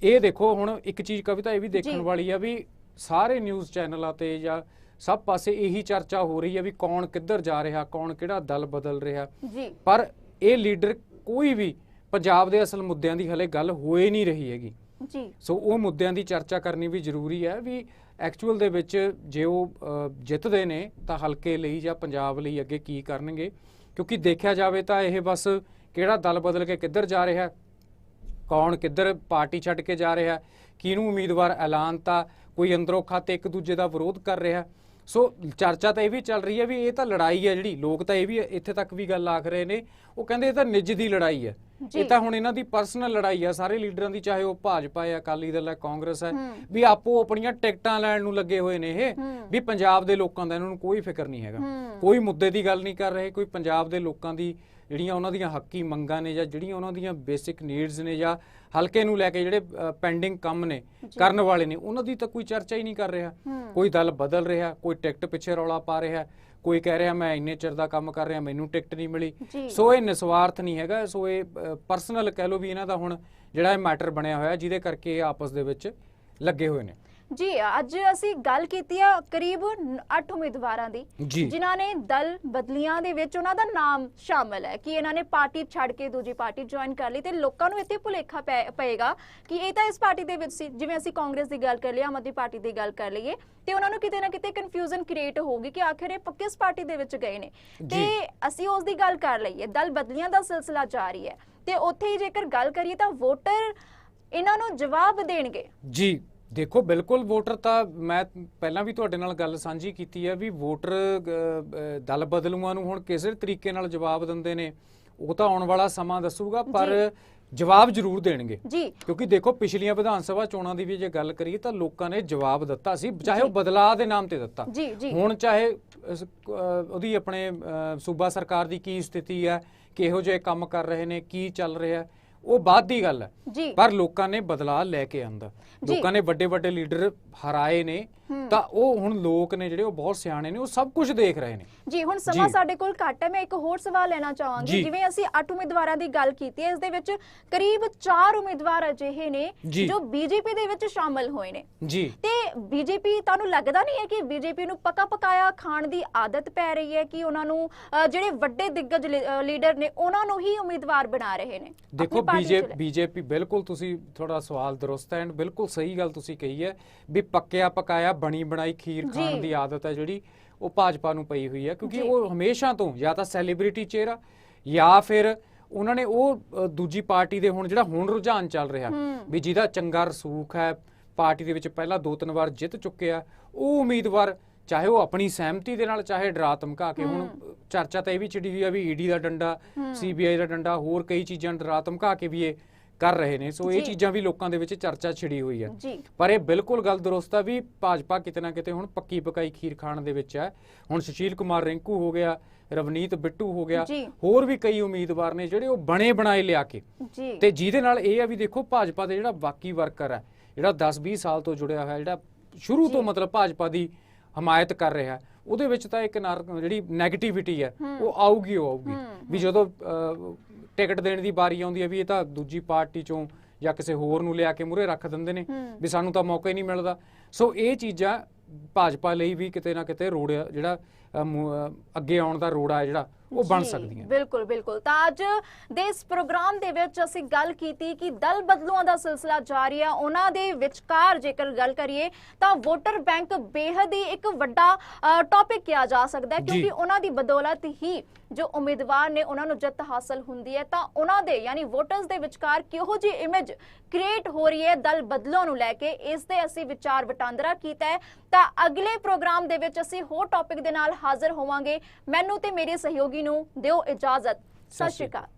ਇਹ ਦੇਖੋ ਹੁਣ ਇੱਕ ਚੀਜ਼ ਕਵਿਤਾ ਇਹ ਵੀ ਦੇਖਣ। ਵਾਲੀ ਆ ਵੀ ਸਾਰੇ ਨਿਊਜ਼ ਚੈਨਲਾਂ ਤੇ ਜਾਂ ਸਭ ਪਾਸੇ ਇਹੀ ਚਰਚਾ ਹੋ ਰਹੀ ਹੈ ਵੀ ਕੌਣ ਕਿੱਧਰ ਜਾ ਰਿਹਾ ਕੌਣ ਕਿਹੜਾ ਦਲ ਬਦਲ ਰਿਹਾ। ਪਰ ਇਹ ਲੀਡਰ ਕੋਈ ਵੀ ਪੰਜਾਬ ਦੇ ਅਸਲ ਮੁੱਦਿਆਂ ਦੀ ਹਲੇ ਗੱਲ ਹੋਏ ਨਹੀਂ ਰਹੀ ਹੈਗੀ। ਜੀ। ਸੋ ਉਹ ਮੁੱਦਿਆਂ ਦੀ ਚਰਚਾ ਕਰਨੀ ਵੀ ਜ਼ਰੂਰੀ ਹੈ ਵੀ ਐਕਚੁਅਲ ਦੇ ਵਿੱਚ ਜੇ ਉਹ ਜਿੱਤਦੇ ਨੇ ਤਾਂ ਹਲਕੇ ਲਈ ਜਾਂ ਪੰਜਾਬ ਲਈ ਅੱਗੇ ਕੀ ਕਰਨਗੇ? ਕਿਉਂਕਿ ਦੇਖਿਆ ਜਾਵੇ ਤਾਂ ਇਹ ਬਸ ਕਿਹੜਾ ਦਲ ਬਦਲ ਕੇ ਕਿੱਧਰ ਜਾ ਰਿਹਾ? ਹੈ, ਕੌਣ ਕਿੱਧਰ ਪਾਰਟੀ ਛੱਡ ਕੇ ਜਾ ਰਿਹਾ? ਹੈ, ਕਿਹਨੂੰ ਉਮੀਦਵਾਰ ਐਲਾਨ ਤਾਂ ਕੋਈ ਅੰਦਰੋਂ ਖਾਤੇ ਇੱਕ ਦੂਜੇ ਦਾ ਵਿਰੋਧ ਕਰ ਰਿਹਾ? ਸੋ ਚਰਚਾ ਤਾਂ ਇਹ ਵੀ ਚੱਲ ਰਹੀ ਹੈ ਵੀ ਇਹ ਤਾਂ ਲੜਾਈ ਹੈ ਜਿਹੜੀ ਲੋਕ ਤਾਂ ਇਹ ਵੀ ਇੱਥੇ ਤੱਕ ਵੀ ਗੱਲ ਆਖ ਰਹੇ ਨੇ ਉਹ ਕਹਿੰਦੇ ਇਹ ਤਾਂ ਨਿੱਜ ਦੀ ਲੜਾਈ ਹੈ। ਇਹ ਤਾਂ ਹੁਣ ਇਹਨਾਂ ਦੀ ਪਰਸਨਲ ਲੜਾਈ ਆ ਸਾਰੇ ਲੀਡਰਾਂ ਦੀ ਚਾਹੇ ਉਹ ਭਾਜਪਾ ਹੈ ਅਕਾਲੀ ਦਲ ਹੈ ਕਾਂਗਰਸ ਹੈ ਹੂੰ। ਵੀ ਆਪੋ ਆਪਣੀਆਂ ਟਿਕਟਾਂ ਲੈਣ ਨੂੰ ਲੱਗੇ ਹੋਏ ਨੇ ਇਹ ਹੂੰ। ਵੀ ਪੰਜਾਬ ਦੇ ਲੋਕਾਂ ਦਾ ਇਹਨਾਂ ਨੂੰ ਕੋਈ ਫਿਕਰ ਨਹੀਂ ਹੈਗਾ ਹੂੰ। ਕੋਈ ਮੁੱਦੇ ਦੀ ਗੱਲ ਨਹੀਂ ਕਰ ਰਹੇ ਕੋਈ ਪੰਜਾਬ ਦੇ ਲੋਕਾਂ ਦੀ ਜਿਹੜੀਆਂ ਉਹਨਾਂ ਦੀਆਂ ਹੱਕੀ ਮੰਗਾਂ ਨੇ ਜਾਂ ਜਿਹੜੀਆਂ ਉਹਨਾਂ ਦੀਆਂ ਬੇਸਿਕ ਨੀਡਸ ਨੇ ਜਾਂ ਹਲਕੇ ਨੂੰ ਲੈ ਕੇ ਜਿਹੜੇ ਪੈਂਡਿੰਗ ਕੰਮ ਨੇ ਕਰਨ ਵਾਲੇ ਨੇ ਉਹਨਾਂ ਦੀ ਤਾਂ ਕੋਈ ਚਰਚਾ ਹੀ ਨਹੀਂ ਕਰ ਰਿਹਾ। ਕੋਈ ਦਲ ਬਦਲ ਰਿਹਾ ਕੋਈ ਟਿਕਟ ਪਿੱਛੇ ਰੌਲਾ ਪਾ ਰਿਹਾ ਕੋਈ ਕਹਿ ਰਿਹਾ ਮੈਂ ਇੰਨੇ ਚਿਰ ਦਾ ਕੰਮ ਕਰ ਰਿਹਾ ਮੈਨੂੰ ਟਿਕਟ ਨਹੀਂ ਮਿਲੀ। ਸੋ ਇਹ ਨਿਸਵਾਰਥ ਨਹੀਂ ਹੈਗਾ ਸੋ ਇਹ ਪਰਸਨਲ ਕਹਿ ਲਓ ਵੀ ਇਹਨਾਂ ਦਾ ਹੁਣ ਜਿਹੜਾ ਇਹ ਮੈਟਰ ਬਣਿਆ ਹੋਇਆ ਜਿਹਦੇ ਕਰਕੇ ਇਹ ਆਪਸ ਦੇ ਵਿੱਚ ਲੱਗੇ ਹੋਏ ਨੇ ਜੀ ਅੱਜ ਅਸੀਂ ਗੱਲ ਕੀਤੀ ਆ ਕਰੀਬ 8 ਉਮੀਦਵਾਰਾਂ ਦੀ। ਜਿਨ੍ਹਾਂ ਨੇ ਦਲ ਬਦਲੀਆਂ ਦੇ ਵਿੱਚ ਉਹਨਾਂ ਦਾ ਨਾਮ ਸ਼ਾਮਲ ਹੈ ਕਿ ਇਹਨਾਂ ਨੇ ਪਾਰਟੀ ਛੱਡ ਕੇ ਦੂਜੀ ਪਾਰਟੀ ਜੁਆਇਨ ਕਰ ਲਈ ਤੇ ਲੋਕਾਂ ਨੂੰ ਇੱਥੇ ਭੁਲੇਖਾ ਪਏਗਾ ਕਿ ਇਹ ਤਾਂ ਇਸ ਪਾਰਟੀ ਦੇ ਵਿੱਚ ਸੀ। ਜਿਵੇਂ ਅਸੀਂ ਕਾਂਗਰਸ ਦੀ ਗੱਲ ਕਰ ਲਈ ਆਮ ਆਦਮੀ ਪਾਰਟੀ ਦੀ ਗੱਲ ਕਰ ਲਈਏ ਤੇ ਉਹਨਾਂ ਨੂੰ ਕਿਤੇ ਨਾ ਕਿਤੇ ਕਨਫਿਊਜ਼ਨ ਕ੍ਰੀਏਟ ਹੋਊਗੀ ਕਿ ਆਖਿਰ ਇਹ ਕਿਸ ਪਾਰਟੀ ਦੇ ਵਿੱਚ ਗਏ ਨੇ। ਤੇ ਅਸੀਂ ਉਸ ਦੀ ਗੱਲ ਕਰ ਲਈਏ ਦਲ ਬਦਲੀਆਂ ਦਾ ਸਿਲਸਿਲਾ ਜਾਰੀ ਹੈ। ਤੇ ਉੱਥੇ ਹੀ ਜੇਕਰ ਗੱਲ ਕਰੀਏ ਤਾਂ ਵੋਟਰ ਇਹਨਾਂ ਨੂੰ ਜਵਾਬ ਦੇਣਗੇ। ਜੀ। ਦੇਖੋ ਬਿਲਕੁਲ ਵੋਟਰ ਤਾਂ ਮੈਂ ਪਹਿਲਾਂ ਵੀ ਤੁਹਾਡੇ ਨਾਲ ਗੱਲ ਸਾਂਝੀ ਕੀਤੀ ਹੈ ਵੀ ਵੋਟਰ ਦਲ ਬਦਲੂਆਂ ਨੂੰ ਹੁਣ ਕਿਸੇ ਤਰੀਕੇ ਨਾਲ ਜਵਾਬ ਦਿੰਦੇ ਨੇ ਉਹ ਤਾਂ ਆਉਣ ਵਾਲਾ ਸਮਾਂ ਦੱਸੂਗਾ ਪਰ ਜਵਾਬ ਜ਼ਰੂਰ ਦੇਣਗੇ। ਜੀ। ਕਿਉਂਕਿ ਦੇਖੋ ਪਿਛਲੀਆਂ ਵਿਧਾਨ ਸਭਾ ਚੋਣਾਂ ਦੀ ਵੀ ਜੇ ਗੱਲ ਕਰੀਏ ਤਾਂ ਲੋਕਾਂ ਨੇ ਜਵਾਬ ਦਿੱਤਾ ਸੀ ਚਾਹੇ ਉਹ ਬਦਲਾਅ ਦੇ ਨਾਮ ਤੇ ਦਿੱਤਾ। ਹੁਣ ਚਾਹੇ ਉਹਦੀ ਆਪਣੇ ਸੂਬਾ ਸਰਕਾਰ ਦੀ ਕੀ ਸਥਿਤੀ ਹੈ ਕਿਹੋ ਜਿਹੇ ਕੰਮ ਕਰ ਰਹੇ ਨੇ ਕੀ ਚੱਲ ਰਿਹਾ ਹੈ, ਉਹ ਬਾਅਦ ਦੀ ਗੱਲ ਹੈ। ਪਰ ਲੋਕਾਂ ਨੇ ਬਦਲਾਅ ਲੈ ਕੇ ਆਂਦਾ। ਲੋਕਾਂ ਨੇ ਵੱਡੇ ਵੱਡੇ ਲੀਡਰ ਹਰਾਏ ਨੇ। ਤਾਂ ਉਹ ਹੁਣ ਲੋਕ ਨੇ ਜਿਹੜੇ ਉਹ ਬਹੁਤ ਸਿਆਣੇ ਨੇ ਉਹ ਸਭ ਕੁਝ ਦੇਖ ਰਹੇ ਨੇ ਜੀ ਹੁਣ ਸਮਾਂ। ਸਾਡੇ ਕੋਲ ਘੱਟ ਹੈ ਮੈਂ ਇੱਕ ਹੋਰ ਸਵਾਲ ਲੈਣਾ ਚਾਹਾਂਗੀ। ਜਿਵੇਂ ਅਸੀਂ 8 ਉਮੀਦਵਾਰਾਂ ਦੀ ਗੱਲ ਕੀਤੀ ਹੈ ਇਸ ਦੇ ਵਿੱਚ ਕਰੀਬ 4 ਉਮੀਦਵਾਰ ਅਜਿਹੇ ਨੇ ਜੀ। ਬੀਜੇਪੀ ਦੇ ਵਿੱਚ ਸ਼ਾਮਲ ਹੋਏ ਨੇ ਜੀ ਤੇ ਬੀਜੇਪੀ ਤੁਹਾਨੂੰ ਲੱਗਦਾ ਨਹੀਂ ਹੈ ਕਿ ਬੀਜੇਪੀ ਨੂੰ ਪੱਕਾ ਪਕਾਇਆ ਖਾਣ ਦੀ ਆਦਤ ਪੈ ਰਹੀ ਹੈ ਕਿ ਉਹਨਾਂ ਨੂੰ ਜਿਹੜੇ ਵੱਡੇ ਦਿੱਗਜ ਲੀਡਰ ਨੇ ਉਹਨਾਂ ਨੂੰ ਹੀ ਉਮੀਦਵਾਰ ਬਣਾ ਰਹੇ ਨੇ ਦੇਖੋ ਬੀਜੇਪੀ ਬਿਲਕੁਲ ਤੁਸੀਂ ਥੋੜਾ ਸਵਾਲ ਦਰੁਸਤ ਹੈ ਐਂਡ ਬਿਲਕੁਲ ਸਹੀ ਗੱਲ ਤੁਸੀਂ ਕਹੀ ਹੈ ਵੀ ਪੱਕਿਆ ਪਕਾਇਆ ਬਣੀ ਬਣਾਈ ਖੀਰ। ਖਾਣ ਦੀ ਆਦਤ ਹੈ ਜਿਹੜੀ ਉਹ ਭਾਜਪਾ ਨੂੰ ਪਈ ਹੋਈ ਹੈ ਕਿਉਂਕਿ। ਉਹ ਹਮੇਸ਼ਾ ਤੋਂ ਜਾਂ ਤਾਂ ਸੈਲੀਬ੍ਰਿਟੀ ਚਿਹਰਾ ਜਾਂ ਫਿਰ ਉਹਨਾਂ ਨੇ ਉਹ ਦੂਜੀ ਪਾਰਟੀ ਦੇ ਹੁਣ ਜਿਹੜਾ ਹੁਣ ਰੁਝਾਨ ਚੱਲ ਰਿਹਾ। ਵੀ ਜਿਹਦਾ ਚੰਗਾ ਰਸੂਖ ਹੈ ਪਾਰਟੀ ਦੇ ਵਿੱਚ ਪਹਿਲਾਂ ਦੋ ਤਿੰਨ ਵਾਰ ਜਿੱਤ ਚੁੱਕਿਆ ਉਹ ਉਮੀਦਵਾਰ ਚਾਹੇ ਉਹ ਆਪਣੀ ਸਹਿਮਤੀ ਦੇ ਨਾਲ ਚਾਹੇ ਡਰਾ ਧਮਕਾ ਕੇ ਹੁਣ ਚਰਚਾ ਤਾਂ ਇਹ ਵੀ ਛਿੜੀ ਹੋਈ ਆ ਵੀ ਈਡੀ ਦਾ ਡੰਡਾ ਸੀਬੀਆਈ ਦਾ ਡੰਡਾ ਹੋਰ ਕਈ ਚੀਜ਼ਾਂ ਡਰਾ ਧਮਕਾ ਕੇ ਵੀ ਇਹ ਕਰ ਰਹੇ ਨੇ। ਸੋ ਇਹ। ਚੀਜ਼ਾਂ ਵੀ ਲੋਕਾਂ ਦੇ ਵਿੱਚ ਚਰਚਾ ਛਿੜੀ ਹੋਈ ਹੈ। ਪਰ ਇਹ ਬਿਲਕੁਲ ਗੱਲ ਦਰੁਸਤ ਆ ਵੀ ਭਾਜਪਾ ਕਿਤੇ ਨਾ ਕਿਤੇ ਹੁਣ ਪੱਕੀ ਪਕਾਈ ਖੀਰ ਖਾਣ ਦੇ ਵਿੱਚ ਹੈ। ਹੁਣ ਸੁਸ਼ੀਲ ਕੁਮਾਰ ਰਿੰਕੂ ਹੋ ਗਿਆ ਰਵਨੀਤ ਬਿੱਟੂ ਹੋ ਗਿਆ। ਹੋਰ ਵੀ ਕਈ ਉਮੀਦਵਾਰ ਨੇ ਜਿਹੜੇ ਉਹ ਬਣੇ ਬਣਾਏ ਲਿਆ ਕੇ। ਤੇ ਜਿਹਦੇ ਨਾਲ ਇਹ ਆ ਵੀ ਦੇਖੋ ਭਾਜਪਾ ਦੇ ਜਿਹੜਾ ਬਾਕੀ ਵਰਕਰ ਹੈ ਜਿਹੜਾ 10-20 ਸਾਲ ਤੋਂ ਜੁੜਿਆ ਹੋਇਆ ਜਿਹੜਾ ਸ਼ੁਰੂ ਤੋਂ ਮਤਲਬ ਭਾਜਪਾ ਦੀ ਹਮਾਇਤ ਕਰ ਰਿਹਾ ਉਹਦੇ ਵਿੱਚ ਤਾਂ ਇੱਕ ਨਾਰ- ਜਿਹੜੀ 네ਗੇਟਿਵਿਟੀ ਹੈ। ਉਹ ਆਊਗੀ ਉਹ ਆਊਗੀ। ਵੀ ਜਦੋਂ ਟਿਕਟ ਦੇਣ ਦੀ ਵਾਰੀ ਆਉਂਦੀ ਹੈ ਵੀ ਇਹ ਤਾਂ ਦੂਜੀ ਪਾਰਟੀ ਚੋਂ ਜਾਂ ਕਿਸੇ ਹੋਰ ਨੂੰ ਲਿਆ ਕੇ ਮੂਰੇ ਰੱਖ ਦਿੰਦੇ ਨੇ ਵੀ ਸਾਨੂੰ ਤਾਂ ਮੌਕਾ ਹੀ ਨਹੀਂ ਮਿਲਦਾ। ਸੋ ਇਹ ਚੀਜ਼ਾਂ ਭਾਜਪਾ ਲਈ ਵੀ ਕਿਤੇ ਨਾ ਕਿਤੇ ਰੋੜ ਜਿਹੜਾ ਅੱਗੇ ਆਉਣ ਦਾ ਰੋੜਾ ਹੈ ਜਿਹੜਾ ਉਹ ਬਣ ਸਕਦੀਆਂ। ਬਿਲਕੁਲ ਬਿਲਕੁਲ। ਤਾਂ ਅੱਜ ਦੇ ਇਸ ਪ੍ਰੋਗਰਾਮ ਦੇ ਵਿੱਚ ਅਸੀਂ ਗੱਲ ਕੀਤੀ ਕਿ ਦਲ ਬਦਲੂਆਂ ਦਾ ਸਿਲਸਿਲਾ ਜਾਰੀ ਹੈ ਉਹਨਾਂ ਦੇ ਵਿਚਕਾਰ ਜੇਕਰ ਗੱਲ ਕਰੀਏ ਤਾਂ ਵੋਟਰ ਬੈਂਕ ਬੇਹੱਦ ਹੀ ਇੱਕ ਵੱਡਾ ਟੌਪਿਕ ਕਿਹਾ ਜਾ ਸਕਦਾ ਹੈ। ਕਿਉਂਕਿ ਉਹਨਾਂ ਦੀ ਬਦੌਲਤ ਹੀ ਜੋ ਉਮੀਦਵਾਰ ਨੇ ਉਹਨਾਂ ਨੂੰ ਜਿੱਤ ਹਾਸਲ ਹੁੰਦੀ ਹੈ ਤਾਂ ਉਹਨਾਂ ਦੇ ਯਾਨੀ ਵੋਟਰਸ ਦੇ ਵਿਚਕਾਰ ਕਿਹੋ ਜੀ ਇਮੇਜ ਕ੍ਰੀਏਟ ਹੋ ਰਹੀ ਹੈ ਦਲ ਬਦਲੂਆਂ ਨੂੰ ਲੈ ਕੇ। ਇਸ ਦੇ ਅਸੀਂ ਵਿਚਾਰ ਵਟਾਂਦਰਾ ਕੀਤਾ ਹੈ। ਤਾਂ ਅਗਲੇ ਪ੍ਰੋਗਰਾਮ ਦੇ ਵਿੱਚ ਅਸੀਂ ਹੋਰ ਟੌਪਿਕ ਦੇ ਨਾਲ ਹਾਜ਼ਰ ਹੋਵਾਂਗੇ। ਮੈਨੂੰ ਤੇ ਮੇਰੇ ਸਹਿਯੋਗੀ ਨੂੰ ਦਿਓ ਇਜਾਜ਼ਤ। ਸਤਿ ਸ਼੍ਰੀ ਅਕਾਲ।